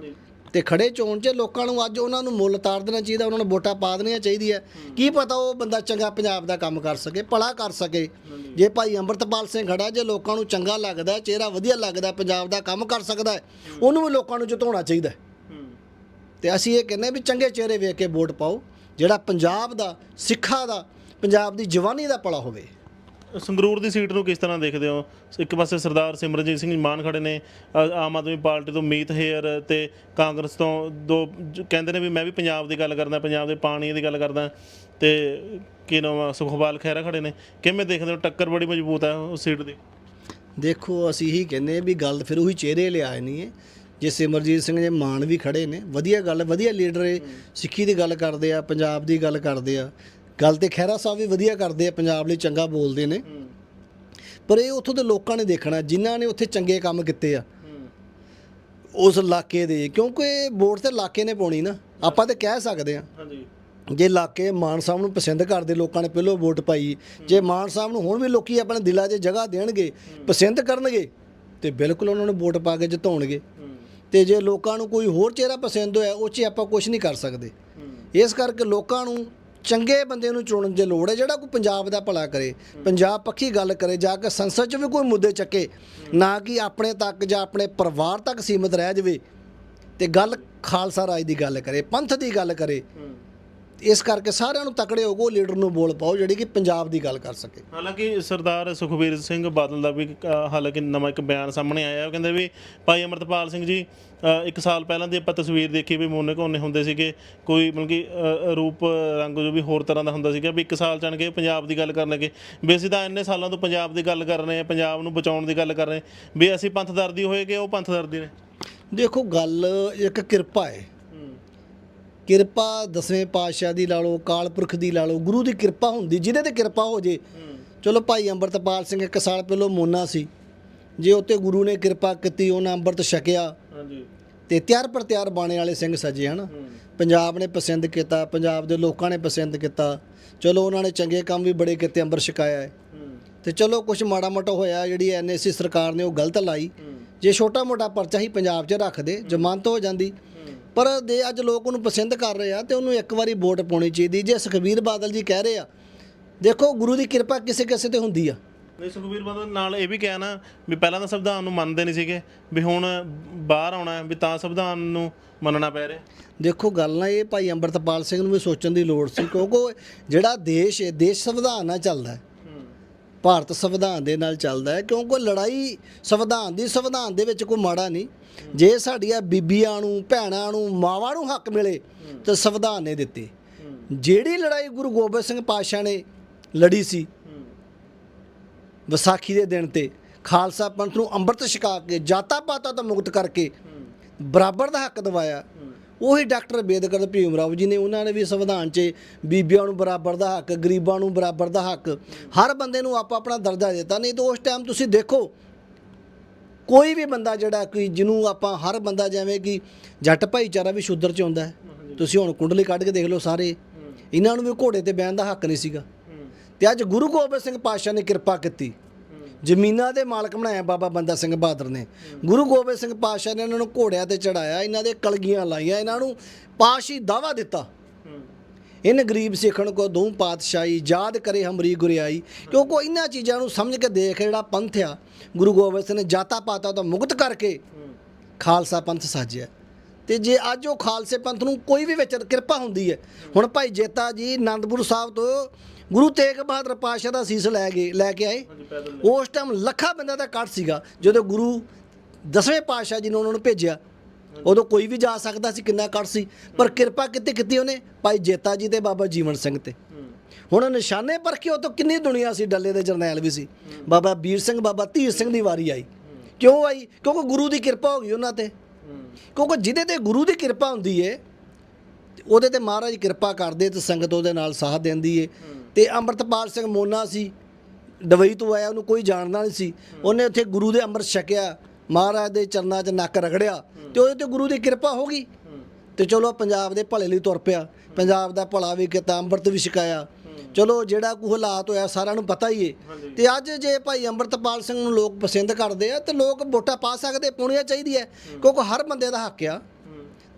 ਤੇ ਖੜੇ ਚੋਣ 'ਚ ਲੋਕਾਂ ਨੂੰ ਅੱਜ ਉਹਨਾਂ ਨੂੰ ਮੁੱਲ ਤਾਰ ਦੇਣਾ ਚਾਹੀਦਾ ਉਹਨਾਂ ਨੂੰ ਵੋਟਾਂ ਪਾ ਦੇਣੀਆਂ ਚਾਹੀਦੀਆਂ। ਕੀ ਪਤਾ ਉਹ ਬੰਦਾ ਚੰਗਾ ਪੰਜਾਬ ਦਾ ਕੰਮ ਕਰ ਸਕੇ ਭਲਾ ਕਰ ਸਕੇ। ਜੇ ਭਾਈ ਅੰਮ੍ਰਿਤਪਾਲ ਸਿੰਘ ਖੜਾ ਜੇ ਲੋਕਾਂ ਨੂੰ ਚੰਗਾ ਲੱਗਦਾ ਚਿਹਰਾ ਵਧੀਆ ਲੱਗਦਾ ਪੰਜਾਬ ਦਾ ਕੰਮ ਕਰ ਸਕਦਾ ਉਹਨੂੰ ਵੀ ਲੋਕਾਂ ਨੂੰ ਜਿਤਾਉਣਾ ਚਾਹੀਦਾ। ਤੇ ਅਸੀਂ ਇਹ ਕਹਿੰਦੇ ਵੀ ਚੰਗੇ ਚਿਹਰੇ ਵੇਖ ਕੇ ਵੋਟ ਪਾਓ ਜਿਹੜਾ ਪੰਜਾਬ ਦਾ ਸਿੱਖਾਂ ਦਾ ਪੰਜਾਬ ਦੀ ਜਵਾਨੀ ਦਾ ਭਲਾ ਹੋਵੇ। ਸੰਗਰੂਰ ਦੀ ਸੀਟ ਨੂੰ ਕਿਸ ਤਰ੍ਹਾਂ ਦੇਖਦੇ ਹੋ? ਇੱਕ ਪਾਸੇ ਸਰਦਾਰ ਸਿਮਰਨਜੀਤ ਸਿੰਘ ਮਾਨ ਖੜੇ ਨੇ ਅ- ਆਮ ਆਦਮੀ ਪਾਰਟੀ ਤੋਂ ਮੀਤ ਹੇਅਰ ਤੇ ਕਾਂਗਰਸ ਤੋਂ ਦੋ ਜ- ਕਹਿੰਦੇ ਨੇ ਵੀ ਮੈਂ ਵੀ ਪੰਜਾਬ ਦੀ ਗੱਲ ਕਰਦਾ ਪੰਜਾਬ ਦੇ ਪਾਣੀ ਦੀ ਗੱਲ ਕਰਦਾ। ਤੇ ਕੀ ਨਾਮ ਆ, ਸੁਖਪਾਲ ਖਹਿਰਾ ਖੜੇ ਨੇ। ਕਿਵੇਂ ਦੇਖਦੇ ਹੋ? ਟੱਕਰ ਬੜੀ ਮਜ਼ਬੂਤ ਹੈ ਉਸ ਸੀਟ ਦੀ। ਦੇਖੋ ਅਸੀਂ ਇਹੀ ਕਹਿੰਦੇ ਹਾਂ ਵੀ ਗੱਲ ਫਿਰ ਉਹੀ ਚਿਹਰੇ ਲਿਆਏ ਨਹੀਂ ਹੈ ਜੇ ਸਿਮਰਜੀਤ ਸਿੰਘ ਜੇ ਮਾਨ ਵੀ ਖੜੇ ਨੇ ਵਧੀਆ ਗੱਲ ਵਧੀਆ ਲੀਡਰ ਏ ਸਿੱਖੀ ਦੀ ਗੱਲ ਕਰਦੇ ਆ ਪੰਜਾਬ ਦੀ ਗੱਲ ਕਰਦੇ ਆ। ਗੱਲ ਤੇ ਖਹਿਰਾ ਸਾਹਿਬ ਵੀ ਵਧੀਆ ਕਰਦੇ ਆ ਪੰਜਾਬ ਲਈ ਚੰਗਾ ਬੋਲਦੇ ਨੇ। ਪਰ ਇਹ ਉੱਥੋਂ ਦੇ ਲੋਕਾਂ ਨੇ ਦੇਖਣਾ ਜਿਨ੍ਹਾਂ ਨੇ ਉੱਥੇ ਚੰਗੇ ਕੰਮ ਕੀਤੇ ਆ। ਉਸ ਇਲਾਕੇ ਦੇ ਕਿਉਂਕਿ ਵੋਟ ਤੇ ਇਲਾਕੇ ਨੇ ਪਾਉਣੀ ਨਾ ਆਪਾਂ ਤੇ ਕਹਿ ਸਕਦੇ ਆ। ਹਾਂਜੀ। ਜੇ ਇਲਾਕੇ ਮਾਨ ਸਾਹਿਬ ਨੂੰ ਪਸੰਦ ਕਰਦੇ ਲੋਕਾਂ ਨੇ ਪਹਿਲਾਂ ਵੋਟ ਪਾਈ ਜੇ ਮਾਨ ਸਾਹਿਬ ਨੂੰ ਹੁਣ ਵੀ ਲੋਕੀ ਆਪਣੇ ਦਿਲਾਂ 'ਚ ਜਗ੍ਹਾ ਦੇਣਗੇ ਪਸੰਦ ਕਰਨਗੇ ਤੇ ਬਿਲਕੁਲ ਉਹਨਾਂ ਨੂੰ ਵੋਟ ਪਾ ਕੇ ਜਿਤਾਉਣਗੇ। ਤੇ ਜੇ ਲੋਕਾਂ ਨੂੰ ਕੋਈ ਹੋਰ ਚਿਹਰਾ ਪਸੰਦ ਹੋਇਆ ਉਹ 'ਚ ਆਪਾਂ ਕੁਝ ਨਹੀਂ ਕਰ ਸਕਦੇ। ਇਸ ਕਰਕੇ ਲੋਕਾਂ ਨੂੰ ਚੰਗੇ ਬੰਦੇ ਨੂੰ ਚੁਣਨ ਦੀ ਲੋੜ ਹੈ, ਜਿਹੜਾ ਕੋਈ ਪੰਜਾਬ ਦਾ ਭਲਾ ਕਰੇ, ਪੰਜਾਬ ਪੱਖੀ ਗੱਲ ਕਰੇ, ਜਾ ਕੇ ਸੰਸਦ 'ਚ ਵੀ ਕੋਈ ਮੁੱਦੇ ਚੱਕੇ, ਨਾ ਕਿ ਆਪਣੇ ਤੱਕ ਜਾਂ ਆਪਣੇ ਪਰਿਵਾਰ ਤੱਕ ਸੀਮਿਤ ਰਹਿ ਜਾਵੇ ਤੇ ਗੱਲ ਖਾਲਸਾ ਰਾਜ ਦੀ ਗੱਲ ਕਰੇ, ਪੰਥ ਦੀ ਗੱਲ ਕਰੇ ਇਸ ਕਰਕੇ ਸਾਰਿਆਂ ਨੂੰ ਤਕੜੇ ਹੋ ਗੋ ਲੀਡਰ ਨੂੰ ਬੋਲ ਪਾਓ ਜਿਹੜੀ ਕਿ ਪੰਜਾਬ ਦੀ ਗੱਲ ਕਰ ਸਕੇ। ਹਾਲਾਂਕਿ ਸਰਦਾਰ ਸੁਖਬੀਰ ਸਿੰਘ ਬਾਦਲ ਦਾ ਵੀ ਅ, ਹਾਲਾਂਕਿ ਨਵਾਂ ਇੱਕ ਬਿਆਨ ਸਾਹਮਣੇ ਆਇਆ ਉਹ ਕਹਿੰਦੇ ਵੀ ਭਾਈ ਅਮਰਤਪਾਲ ਸਿੰਘ ਜੀ ਅ, ਇੱਕ ਸਾਲ ਪਹਿਲਾਂ ਦੀ ਆਪਾਂ ਤਸਵੀਰ ਦੇਖੀ ਵੀ ਮੋਨੇ ਕੋਨੇ ਹੁੰਦੇ ਸੀਗੇ ਕੋਈ ਮਤਲਬ ਕਿ ਅ, ਰੂਪ ਰੰਗ ਜੋ ਵੀ ਹੋਰ ਤਰ੍ਹਾਂ ਦਾ ਹੁੰਦਾ ਸੀਗਾ ਵੀ ਇੱਕ ਸਾਲ ਚਣ ਕੇ ਪੰਜਾਬ ਦੀ ਗੱਲ ਕਰਨਗੇ। ਵੀ ਅਸੀਂ ਤਾਂ ਇੰਨੇ ਸਾਲਾਂ ਤੋਂ ਪੰਜਾਬ ਦੀ ਗੱਲ ਕਰ ਰਹੇ ਹਾਂ ਪੰਜਾਬ ਨੂੰ ਬਚਾਉਣ ਦੀ ਗੱਲ ਕਰ ਰਹੇ ਹਾਂ। ਵੀ ਅਸੀਂ ਪੰਥਦਰਦੀ ਹੋਏਗੇ ਉਹ ਪੰਥਦਰਦੀ ਨੇ। ਦੇਖੋ ਗੱਲ ਇੱਕ ਕਿਰਪਾ ਹੈ। ਕਿਰਪਾ ਦਸਵੇਂ ਪਾਤਸ਼ਾਹ ਦੀ ਲਾ ਲਓ ਕਾਲ ਪੁਰਖ ਦੀ ਲਾ ਲਓ ਗੁਰੂ ਦੀ ਕਿਰਪਾ ਹੁੰਦੀ ਜਿਹਦੇ ਤੇ ਕਿਰਪਾ ਹੋ ਜੇ। ਚਲੋ ਭਾਈ ਅੰਮ੍ਰਿਤਪਾਲ ਸਿੰਘ ਇੱਕ ਸਾਲ ਪਹਿਲਾਂ ਮੋਨਾ ਸੀ। ਜੇ ਉੱਤੇ ਗੁਰੂ ਨੇ ਕਿਰਪਾ ਕੀਤੀ ਉਹਨਾਂ ਅੰਮ੍ਰਿਤ ਛਕਿਆ। ਹਾਂਜੀ। ਤੇ ਤਿਆਰ ਪਰ ਤਿਆਰ ਬਾਣੇ ਵਾਲੇ ਸਿੰਘ ਸੱਜੇ ਹਨ? ਪੰਜਾਬ ਨੇ ਪਸੰਦ ਕੀਤਾ ਪੰਜਾਬ ਦੇ ਲੋਕਾਂ ਨੇ ਪਸੰਦ ਕੀਤਾ। ਚਲੋ ਉਹਨਾਂ ਨੇ ਚੰਗੇ ਕੰਮ ਵੀ ਬੜੇ ਕੀਤੇ ਅੰਮ੍ਰਿਤ ਛਕਾਇਆ ਹੈ। ਤੇ ਚਲੋ ਕੁਝ ਮਾੜਾ ਮੋਟਾ ਹੋਇਆ ਜਿਹੜੀ ਐਨਐਸਸੀ ਸਰਕਾਰ ਨੇ ਉਹ ਗਲਤ ਲਾਈ। ਜੇ ਛੋਟਾ ਮੋਟਾ ਪਰਚਾ ਹੀ ਪੰਜਾਬ 'ਚ ਰੱਖ ਦੇ ਜ਼ਮਾਨਤ ਹੋ ਜਾਂਦੀ। ਪਰ ਦੇ ਅੱਜ ਲੋਕ ਉਹਨੂੰ ਪਸੰਦ ਕਰ ਰਹੇ ਆ ਤੇ ਉਹਨੂੰ ਇੱਕ ਵਾਰੀ ਵੋਟ ਪਾਉਣੀ ਚਾਹੀਦੀ। ਜੇ ਸੁਖਬੀਰ ਬਾਦਲ ਜੀ ਕਹਿ ਰਹੇ ਆ ਦੇਖੋ ਗੁਰੂ ਦੀ ਕਿਰਪਾ ਕਿਸੇ ਕਿਸੇ ਤੇ ਹੁੰਦੀ ਆ। ਨਹੀਂ ਸੁਖਬੀਰ ਬਾਦਲ ਨਾਲ ਇਹ ਵੀ ਕਿਹਾ ਨਾ ਵੀ ਪਹਿਲਾਂ ਤਾਂ ਸੰਵਿਧਾਨ ਨੂੰ ਮੰਨਦੇ ਨਹੀਂ ਸੀਗੇ ਵੀ ਹੁਣ ਬਾਹਰ ਆਉਣਾ ਵੀ ਤਾਂ ਸੰਵਿਧਾਨ ਨੂੰ ਮੰਨਣਾ ਪੈ ਰਿਹਾ। ਦੇਖੋ ਗੱਲ ਨਾ ਇਹ ਭਾਈ ਅੰਮ੍ਰਿਤਪਾਲ ਸਿੰਘ ਨੂੰ ਵੀ ਸੋਚਣ ਦੀ ਲੋੜ ਸੀ ਕਿਉਂਕਿ ਜਿਹੜਾ ਦੇਸ਼ ਹੈ ਦੇਸ਼ ਸੰਵਿਧਾਨ ਨਾਲ ਚੱਲਦਾ ਹੈ। ਭਾਰਤ ਸੰਵਿਧਾਨ ਦੇ ਨਾਲ ਚੱਲਦਾ ਹੈ ਕਿਉਂਕਿ ਲੜਾਈ ਸੰਵਿਧਾਨ ਦੀ ਸੰਵਿਧਾਨ ਦੇ ਵਿੱਚ ਕੋਈ ਮਾੜਾ ਨਹੀਂ। ਜੇ ਸਾਡੀਆਂ ਬੀਬੀਆਂ ਨੂੰ, ਭੈਣਾਂ ਨੂੰ, ਮਾਵਾਂ ਨੂੰ ਹੱਕ ਮਿਲੇ, ਤਾਂ ਸੰਵਿਧਾਨ ਨੇ ਦਿੱਤੇ। ਜਿਹੜੀ ਲੜਾਈ ਗੁਰੂ ਗੋਬਿੰਦ ਸਿੰਘ ਪਾਤਸ਼ਾਹ ਨੇ ਲੜੀ ਸੀ, ਵਿਸਾਖੀ ਦੇ ਦਿਨ ਤੇ, ਖਾਲਸਾ ਪੰਥ ਨੂੰ ਅੰਮ੍ਰਿਤ ਛਕਾ ਕੇ, ਜਾਤਾਂ ਪਾਤਾਂ ਤੋਂ ਮੁਕਤ ਕਰਕੇ ਬਰਾਬਰ ਦਾ ਹੱਕ ਦਿਵਾਇਆ, ਉਹੀ ਡਾਕਟਰ ਅੰਬੇਦਕਰ ਭੀਮ ਰਾਓ ਜੀ ਨੇ, ਉਹਨਾਂ ਨੇ ਵੀ ਸੰਵਿਧਾਨ 'ਚ ਬੀਬੀਆਂ ਨੂੰ ਬਰਾਬਰ ਦਾ ਹੱਕ, ਗਰੀਬਾਂ ਨੂੰ ਬਰਾਬਰ ਦਾ ਹੱਕ, ਹਰ ਬੰਦੇ ਨੂੰ ਆਪਾ ਆਪਣਾ ਦਰਜਾ ਦਿੱਤਾ, ਨਹੀਂ ਤਾਂ ਉਸ ਟਾਈਮ ਤੁਸੀਂ ਦੇਖੋ ਕੋਈ ਵੀ ਬੰਦਾ ਜਿਹੜਾ ਕੋਈ ਜਿਹਨੂੰ ਆਪਾਂ ਹਰ ਬੰਦਾ ਜਿਵੇਂ ਕਿ ਜੱਟ ਭਾਈਚਾਰਾ ਵੀ ਸ਼ੂਦਰ 'ਚ ਆਉਂਦਾ ਤੁਸੀਂ ਹੁਣ ਕੁੰਡਲੀ ਕੱਢ ਕੇ ਦੇਖ ਲਓ ਸਾਰੇ। ਇਹਨਾਂ ਨੂੰ ਵੀ ਘੋੜੇ ਤੇ ਬਹਿਣ ਦਾ ਹੱਕ ਨਹੀਂ ਸੀਗਾ। ਤੇ ਅੱਜ ਗੁਰੂ ਗੋਬਿੰਦ ਸਿੰਘ ਪਾਤਸ਼ਾਹ ਨੇ ਕਿਰਪਾ ਕੀਤੀ। ਜ਼ਮੀਨਾਂ ਦੇ ਮਾਲਕ ਬਣਾਇਆ ਬਾਬਾ ਬੰਦਾ ਸਿੰਘ ਬਹਾਦਰ ਨੇ। ਗੁਰੂ ਗੋਬਿੰਦ ਸਿੰਘ ਪਾਤਸ਼ਾਹ ਨੇ ਇਹਨਾਂ ਨੂੰ ਘੋੜਿਆਂ ਤੇ ਚੜਾਇਆ, ਇਹਨਾਂ ਦੇ ਕਲਗੀਆਂ ਲਾਈਆਂ, ਇਹਨਾਂ ਨੂੰ ਪਾਸ਼ੀ ਦਾਵਾ ਦਿੱਤਾ। ਇਨ ਗਰੀਬ ਸਿੱਖਣ ਕੋ ਦੂੰ ਪਾਤਸ਼ਾਹੀ ਯਾਦ ਕਰੇ ਹਮਰੀ ਗੁਰਿਆਈ। ਕਿਉਂਕਿ ਇਹਨਾਂ ਚੀਜ਼ਾਂ ਨੂੰ ਸਮਝ ਕੇ ਦੇਖ ਜਿਹੜਾ ਪੰਥ ਆ ਗੁਰੂ ਗੋਬਿੰਦ ਸਿੰਘ ਨੇ ਜਾਤਾ ਪਾਤਾ ਤੋਂ ਮੁਕਤ ਕਰਕੇ ਖਾਲਸਾ ਪੰਥ ਸਾਜਿਆ ਤੇ ਜੇ ਅੱਜ ਉਹ ਖਾਲਸੇ ਪੰਥ ਨੂੰ ਕੋਈ ਵੀ ਵਿੱਚ ਕਿਰਪਾ ਹੁੰਦੀ ਹੈ ਹੁਣ ਭਾਈ ਜੇਤਾ ਜੀ ਆਨੰਦਪੁਰ ਸਾਹਿਬ ਤੋਂ ਗੁਰੂ ਤੇਗ ਬਹਾਦਰ ਪਾਤਸ਼ਾਹ ਦਾ ਸੀਸ ਲੈ ਗਏ ਲੈ ਕੇ ਆਏ। ਉਸ ਟਾਈਮ ਲੱਖਾਂ ਬੰਦਾ ਦਾ ਕੱਟ ਸੀਗਾ ਜਦੋਂ ਗੁਰੂ ਦਸਵੇਂ ਪਾਤਸ਼ਾਹ ਜੀ ਨੇ ਉਹਨਾਂ ਨੂੰ ਭੇਜਿਆ। ਉਦੋਂ ਕੋਈ ਵੀ ਜਾ ਸਕਦਾ ਸੀ, ਕਿੰਨਾ ਕੱਟ ਸੀ। ਪਰ ਕਿਰਪਾ ਕਿਤੇ ਕੀਤੀ ਉਹਨੇ? ਭਾਈ ਜੇਤਾ ਜੀ ਤੇ ਬਾਬਾ ਜੀਵਨ ਸਿੰਘ ਤੇ। ਹੁਣ ਨਿਸ਼ਾਨੇ ਪਰ ਕਿ ਉਹ ਤੋਂ ਕਿੰਨੀ ਦੁਨੀਆ ਸੀ, ਡੱਲੇ ਦੇ ਜਰਨੈਲ ਵੀ ਸੀ। ਬਾਬਾ ਵੀਰ ਸਿੰਘ, ਬਾਬਾ ਧੀਰ ਸਿੰਘ ਦੀ ਵਾਰੀ ਆਈ। ਕਿਉਂ ਆਈ? ਕਿਉਂਕਿ ਗੁਰੂ ਦੀ ਕਿਰਪਾ ਹੋ ਗਈ ਉਹਨਾਂ ਤੇ। ਕਿਉਂਕਿ ਜਿਹਦੇ ਤੇ ਗੁਰੂ ਦੀ ਕਿਰਪਾ ਹੁੰਦੀ ਏ, ਉਹਦੇ ਤੇ ਮਹਾਰਾਜ ਕਿਰਪਾ ਕਰਦੇ ਤੇ ਸੰਗਤ ਉਹਦੇ ਨਾਲ ਸਾਥ ਦਿੰਦੀ ਏ। ਤੇ ਅੰਮ੍ਰਿਤਪਾਲ ਸਿੰਘ ਮੋਨਾ ਸੀ, ਡਬਈ ਤੋਂ ਆਇਆ, ਉਹਨੂੰ ਕੋਈ ਜਾਣਦਾ ਨਹੀਂ ਸੀ। ਉਹਨੇ ਉੱਥੇ ਗੁਰੂ ਦੇ ਅੰਮ੍ਰਿਤ ਛਕਿਆ। ਮਹਾਰਾਜ ਦੇ ਚਰਨਾਂ 'ਚ ਨੱਕ ਰਗੜਿਆ ਤੇ ਉਹਦੇ ਤੇ ਗੁਰੂ ਦੀ ਕਿਰਪਾ ਹੋ ਗਈ। ਤੇ ਚਲੋ ਪੰਜਾਬ ਦੇ ਭਲੇ ਲਈ ਤੁਰ ਪਿਆ। ਪੰਜਾਬ ਦਾ ਭਲਾ ਵੀ ਕੀਤਾ ਅੰਮ੍ਰਿਤ ਵੀ ਛਕਾਇਆ। ਚਲੋ ਜਿਹੜਾ ਕੋ ਹਾਲਾਤ ਹੋਇਆ ਸਾਰਿਆਂ ਨੂੰ ਪਤਾ ਹੀ ਏ। ਤੇ ਅੱਜ ਜੇ ਭਾਈ ਅੰਮ੍ਰਿਤਪਾਲ ਸਿੰਘ ਨੂੰ ਲੋਕ ਪਸੰਦ ਕਰਦੇ ਆ ਤੇ ਲੋਕ ਵੋਟਾਂ ਪਾ ਸਕਦੇ ਪਾਉਣੀਆਂ ਚਾਹੀਦੀ ਹੈ। ਕਿਉਂਕਿ ਹਰ ਬੰਦੇ ਦਾ ਹੱਕ ਆ।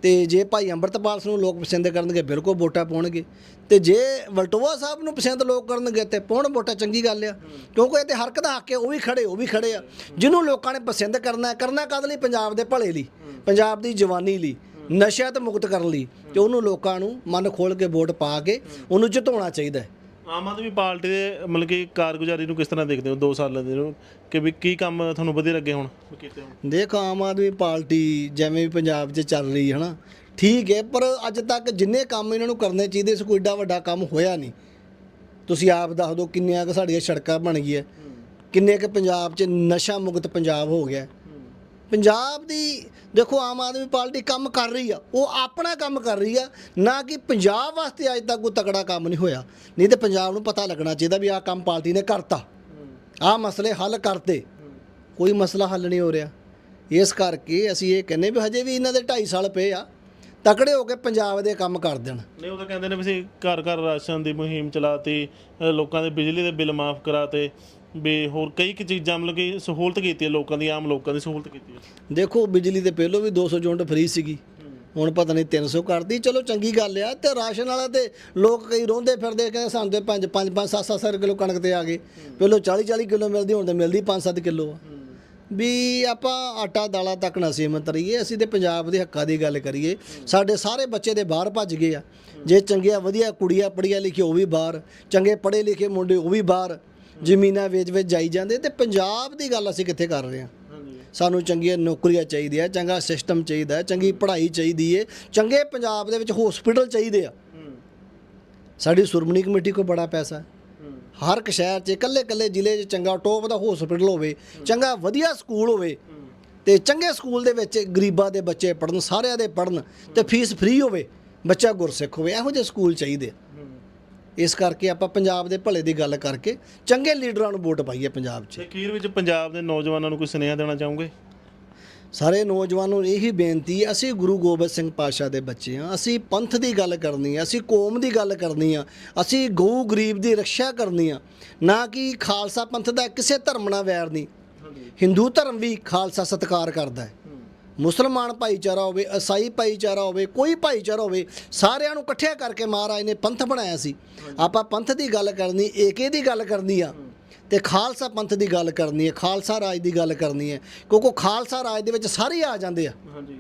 ਤੇ ਜੇ ਭਾਈ ਅੰਮ੍ਰਿਤਪਾਲ ਸਿੰਘ ਨੂੰ ਲੋਕ ਪਸੰਦ ਕਰਨਗੇ, ਬਿਲਕੁਲ ਵੋਟਾਂ ਪਾਉਣਗੇ। ਤੇ ਜੇ ਵਲਟੋਆ ਸਾਹਿਬ ਨੂੰ ਪਸੰਦ ਲੋਕ ਕਰਨਗੇ, ਤੇ ਪਾਉਣ ਵੋਟਾਂ ਚੰਗੀ ਗੱਲ ਆ। ਕਿਉਂਕਿ ਇਹ ਤੇ ਹਰਕਤ ਦਾ ਹੱਕ ਹੈ ਉਹ ਵੀ ਖੜੇ, ਉਹ ਵੀ ਖੜੇ ਆ। ਜਿਹਨੂੰ ਲੋਕਾਂ ਨੇ ਪਸੰਦ ਕਰਨਾ ਕਰਨਾ ਕਦ ਲਈ? ਪੰਜਾਬ ਦੇ ਭਲੇ ਲਈ, ਪੰਜਾਬ ਦੀ ਜਵਾਨੀ ਲਈ, ਨਸ਼ਿਆਂ ਤੋਂ ਮੁਕਤ ਕਰਨ ਲਈ। ਤੇ ਉਹਨੂੰ ਲੋਕਾਂ ਨੂੰ ਮਨ ਖੋਲ ਕੇ ਵੋਟ ਪਾ ਕੇ ਉਹਨੂੰ ਜਿਤਾਉਣਾ ਚਾਹੀਦਾ ਹੈ। ਆਮ ਆਦਮੀ ਪਾਰਟੀ ਦੇ ਮਤਲਬ ਕਿ ਕਾਰਗੁਜ਼ਾਰੀ ਨੂੰ ਕਿਸ ਤਰ੍ਹਾਂ ਦੇਖਦੇ ਹੋ 2 ਸਾਲਾਂ ਦੇ ਨੂੰ? ਕਿ ਵੀ ਕੀ ਕੰਮ ਤੁਹਾਨੂੰ ਵਧੀਆ ਲੱਗੇ ਹੁਣ? ਵੀ ਕੀਤੇ ਹੁਣ? ਦੇਖੋ, ਆਮ ਆਦਮੀ ਪਾਰਟੀ ਜਿਵੇਂ ਵੀ ਪੰਜਾਬ 'ਚ ਚੱਲ ਰਹੀ ਹੈ ਨਾ, ਠੀਕ ਹੈ, ਪਰ ਅੱਜ ਤੱਕ ਜਿੰਨੇ ਕੰਮ ਇਹਨਾਂ ਨੂੰ ਕਰਨੇ ਚਾਹੀਦੇ ਸੀ, ਕੋਈ ਏਡਾ ਵੱਡਾ ਕੰਮ ਹੋਇਆ ਨਹੀਂ। ਤੁਸੀਂ ਆਪ ਦੱਸ ਦਿਓ ਕਿੰਨੀਆਂ ਕੁ ਸਾਡੀਆਂ ਸੜਕਾਂ ਬਣ ਗਈਆਂ, ਕਿੰਨੇ ਕੁ ਪੰਜਾਬ 'ਚ ਨਸ਼ਾ ਮੁਕਤ ਪੰਜਾਬ ਹੋ ਗਿਆ। ਪੰਜਾਬ ਦੀ ਦੇਖੋ ਆਮ ਆਦਮੀ ਪਾਰਟੀ ਕੰਮ ਕਰ ਰਹੀ ਆ, ਉਹ ਆਪਣਾ ਕੰਮ ਕਰ ਰਹੀ ਆ, ਨਾ ਕਿ ਪੰਜਾਬ ਵਾਸਤੇ ਅੱਜ ਤੱਕ ਕੋਈ ਤਕੜਾ ਕੰਮ ਨਹੀਂ ਹੋਇਆ। ਨਹੀਂ ਤੇ ਪੰਜਾਬ ਨੂੰ ਪਤਾ ਲੱਗਣਾ ਚਾਹੀਦਾ ਵੀ ਆਹ ਕੰਮ ਪਾਰਟੀ ਨੇ ਕਰਤਾ। ਆਹ ਮਸਲੇ ਹੱਲ ਕਰਤੇ। ਕੋਈ ਮਸਲਾ ਹੱਲ ਨਹੀਂ ਹੋ ਰਿਹਾ। ਇਸ ਕਰਕੇ ਅਸੀਂ ਇਹ ਕਹਿੰਨੇ ਵੀ ਹਜੇ ਵੀ ਇਹਨਾਂ ਦੇ 2.5 ਸਾਲ ਪਏ ਆ, ਤਕੜੇ ਹੋ ਕੇ ਪੰਜਾਬ ਦੇ ਕੰਮ ਕਰ ਦੇਣ। ਨਹੀਂ, ਉਹ ਤਾਂ ਕਹਿੰਦੇ ਨੇ ਵੀ ਅਸੀਂ ਘਰ ਘਰ ਰਾਸ਼ਨ ਦੀ ਮੁਹਿੰਮ ਚਲਾਤੀ ਲੋਕਾਂ ਦੇ ਬਿਜਲੀ ਦੇ ਬਿੱਲ ਮਾਫ ਕਰਾਤੇ। ਵੀ ਹੋਰ ਕਈ ਕੁ ਚੀਜ਼ਾਂ ਮਤਲਬ ਕਿ ਸਹੂਲਤ ਕੀਤੀ ਹੈ ਲੋਕਾਂ ਦੀ ਆਮ ਲੋਕਾਂ ਦੀ ਸਹੂਲਤ ਕੀਤੀ ਹੈ ਦੇਖੋ ਬਿਜਲੀ ਤੇ ਪਹਿਲੋਂ ਵੀ 200 ਯੂਨਿਟ ਫ੍ਰੀ ਸੀਗੀ। ਹੁਣ ਪਤਾ ਨਹੀਂ 300 ਕਰਦੀ ਚਲੋ ਚੰਗੀ ਗੱਲ ਆ। ਤੇ ਰਾਸ਼ਨ ਵਾਲਾ ਤੇ ਲੋਕ ਕਈ ਰੋਂਦੇ ਫਿਰਦੇ ਕਹਿੰਦੇ ਸਾਨੂੰ ਤੇ 5 5 5 7 7 ਕਿਲੋ ਕਣਕ ਤੇ ਆ ਗਏ। ਪਹਿਲੋਂ 40 40 ਕਿਲੋ ਮਿਲਦੀ ਹੁਣ ਤੇ ਮਿਲਦੀ 5 7 ਕਿਲੋ ਆ। ਵੀ ਆਪਾਂ ਆਟਾ ਦਾਲਾਂ ਤੱਕ ਨਾ ਸੀਮਤ ਰਹੀਏ। ਅਸੀਂ ਤੇ ਪੰਜਾਬ ਦੇ ਹੱਕਾਂ ਦੀ ਗੱਲ ਕਰੀਏ ਸਾਡੇ ਸਾਰੇ ਬੱਚੇ ਦੇ ਬਾਹਰ ਭੱਜ ਗਏ ਆ। ਜੇ ਚੰਗੀਆਂ ਵਧੀਆ ਕੁੜੀਆਂ ਪੜੀਆਂ ਲਿਖੇ ਉਹ ਵੀ ਬਾਹਰ। ਚੰਗੇ ਪੜ੍ਹੇ ਲਿਖੇ ਮੁੰਡੇ ਉਹ ਵੀ ਬਾਹਰ। ਜ਼ਮੀਨਾਂ ਵੇਚ ਵੇਚ ਜਾਈ ਜਾਂਦੇ ਤੇ ਪੰਜਾਬ ਦੀ ਗੱਲ ਅਸੀਂ ਕਿੱਥੇ ਕਰ ਰਹੇ ਹਾਂ? ਸਾਨੂੰ ਚੰਗੀਆਂ ਨੌਕਰੀਆਂ ਚਾਹੀਦੀਆਂ ਚੰਗਾ ਸਿਸਟਮ ਚਾਹੀਦਾ ਚੰਗੀ ਪੜ੍ਹਾਈ ਚਾਹੀਦੀ ਏ ਚੰਗੇ ਪੰਜਾਬ ਦੇ ਵਿੱਚ ਹਸਪੀਟਲ ਚਾਹੀਦੇ ਆ। ਸਾਡੀ ਸੁਰਮਣੀ ਕਮੇਟੀ ਕੋਲ ਬੜਾ ਪੈਸਾ ਹਰ ਇੱਕ ਸ਼ਹਿਰ 'ਚ ਇਕੱਲੇ ਇਕੱਲੇ ਜ਼ਿਲ੍ਹੇ 'ਚ ਚੰਗਾ ਟੋਪ ਦਾ ਹਸਪੀਟਲ ਹੋਵੇ ਚੰਗਾ ਵਧੀਆ ਸਕੂਲ ਹੋਵੇ ਤੇ ਚੰਗੇ ਸਕੂਲ ਦੇ ਵਿੱਚ ਗਰੀਬਾਂ ਦੇ ਬੱਚੇ ਪੜਨ ਸਾਰਿਆਂ ਦੇ ਪੜਨ ਤੇ ਫੀਸ ਫ੍ਰੀ ਹੋਵੇ ਬੱਚਾ ਗੁਰਸਿੱਖ ਹੋਵੇ ਇਹੋ ਜਿਹੇ ਸਕੂਲ ਚਾਹੀਦੇ ਆ। ਇਸ ਕਰਕੇ ਆਪਾਂ ਪੰਜਾਬ ਦੇ ਭਲੇ ਦੀ ਗੱਲ ਕਰਕੇ ਚੰਗੇ ਲੀਡਰਾਂ ਨੂੰ ਵੋਟ ਪਾਈਏ ਪੰਜਾਬ 'ਚ। ਅਖੀਰ ਵਿੱਚ ਪੰਜਾਬ ਦੇ ਨੌਜਵਾਨਾਂ ਨੂੰ ਕੋਈ ਸੁਨੇਹਾ ਦੇਣਾ ਚਾਹੋਗੇ? ਸਾਰੇ ਨੌਜਵਾਨਾਂ ਨੂੰ ਇਹੀ ਬੇਨਤੀ ਹੈ ਅਸੀਂ ਗੁਰੂ ਗੋਬਿੰਦ ਸਿੰਘ ਪਾਤਸ਼ਾਹ ਦੇ ਬੱਚੇ ਹਾਂ ਅਸੀਂ ਪੰਥ ਦੀ ਗੱਲ ਕਰਨੀ ਹੈ ਅਸੀਂ ਕੌਮ ਦੀ ਗੱਲ ਕਰਨੀ ਆ ਅਸੀਂ ਗਊ ਗਰੀਬ ਦੀ ਰੱਖਿਆ ਕਰਨੀ ਆ ਨਾ ਕਿ ਖਾਲਸਾ ਪੰਥ ਦਾ ਕਿਸੇ ਧਰਮ ਨਾਲ ਵੈਰ ਨਹੀਂ। ਹਿੰਦੂ ਧਰਮ ਵੀ ਖਾਲਸਾ ਸਤਿਕਾਰ ਕਰਦਾ ਹੈ। ਮੁਸਲਮਾਨ ਭਾਈਚਾਰਾ ਹੋਵੇ ਈਸਾਈ ਭਾਈਚਾਰਾ ਹੋਵੇ ਕੋਈ ਭਾਈਚਾਰਾ ਹੋਵੇ ਸਾਰਿਆਂ ਨੂੰ ਇਕੱਠਿਆ ਕਰਕੇ ਮਹਾਰਾਜ ਨੇ ਪੰਥ ਬਣਾਇਆ ਸੀ। ਆਪਾਂ ਪੰਥ ਦੀ ਗੱਲ ਕਰਨੀ ਏਕੇ ਦੀ ਗੱਲ ਕਰਨੀ ਆ ਤੇ ਖਾਲਸਾ ਪੰਥ ਦੀ ਗੱਲ ਕਰਨੀ ਹੈ ਖਾਲਸਾ ਰਾਜ ਦੀ ਗੱਲ ਕਰਨੀ ਹੈ ਕਿਉਂਕਿ ਖਾਲਸਾ ਰਾਜ ਦੇ ਵਿੱਚ ਸਾਰੇ ਆ ਜਾਂਦੇ ਆ। ਹਾਂਜੀ।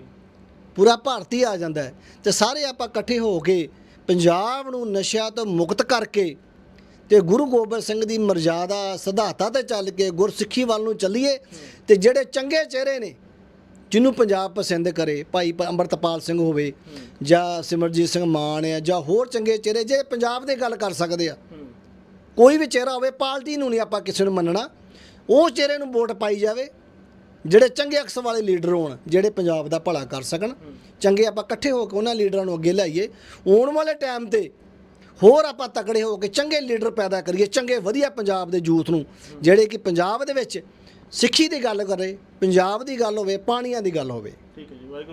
ਪੂਰਾ ਭਾਰਤੀ ਆ ਜਾਂਦਾ ਹੈ ਤੇ ਸਾਰੇ ਆਪਾਂ ਇਕੱਠੇ ਹੋ ਕੇ ਪੰਜਾਬ ਨੂੰ ਨਸ਼ਿਆਂ ਤੋਂ ਮੁਕਤ ਕਰਕੇ ਤੇ ਗੁਰੂ ਗੋਬਿੰਦ ਸਿੰਘ ਦੀ ਮਰਜ਼ਾਦਾ ਸਿਧਾਂਤਾਂ ਤੇ ਚੱਲ ਕੇ ਗੁਰਸਿੱਖੀ ਵੱਲ ਨੂੰ ਚੱਲੀਏ ਤੇ ਜਿਹੜੇ ਚੰਗੇ ਚਿਹਰੇ ਨੇ ਜਿਹਨੂੰ ਪੰਜਾਬ ਪਸੰਦ ਕਰੇ, ਭਾਈ ਅੰਮ੍ਰਿਤਪਾਲ ਸਿੰਘ ਹੋਵੇ ਜਾਂ ਸਿਮਰਜੀਤ ਸਿੰਘ ਮਾਨ ਆ ਜਾਂ ਹੋਰ ਚੰਗੇ ਚਿਹਰੇ, ਜੇ ਪੰਜਾਬ ਦੇ ਗੱਲ ਕਰ ਸਕਦੇ ਆ, ਕੋਈ ਵੀ ਚਿਹਰਾ ਹੋਵੇ, ਪਾਰਟੀ ਨੂੰ ਨਹੀਂ ਆਪਾਂ ਕਿਸੇ ਨੂੰ ਮੰਨਣਾ। ਉਹ ਚਿਹਰੇ ਨੂੰ ਵੋਟ ਪਾਈ ਜਾਵੇ, ਜਿਹੜੇ ਚੰਗੇ ਅਕਸ ਵਾਲੇ ਲੀਡਰ ਹੋਣ, ਜਿਹੜੇ ਪੰਜਾਬ ਦਾ ਭਲਾ ਕਰ ਸਕਣ। ਚੰਗੇ ਆਪਾਂ ਇਕੱਠੇ ਹੋ ਕੇ ਉਹਨਾਂ ਲੀਡਰਾਂ ਨੂੰ ਅੱਗੇ ਲਿਆਈਏ। ਆਉਣ ਵਾਲੇ ਟਾਈਮ ਤੇ ਹੋਰ ਆਪਾਂ ਤਕੜੇ ਹੋ ਕੇ ਚੰਗੇ ਲੀਡਰ ਪੈਦਾ ਕਰੀਏ, ਚੰਗੇ ਵਧੀਆ ਪੰਜਾਬ ਦੇ ਯੂਥ ਨੂੰ, ਜਿਹੜੇ ਕਿ ਪੰਜਾਬ ਦੇ ਵਿੱਚ ਸਿੱਖੀ ਦੀ ਗੱਲ ਕਰੇ, ਪੰਜਾਬ ਦੀ ਗੱਲ ਹੋਵੇ, ਪਾਣੀਆਂ ਦੀ ਗੱਲ ਹੋਵੇ। ਠੀਕ ਹੈ ਜੀ, ਵਾਹਿਗੁਰੂ।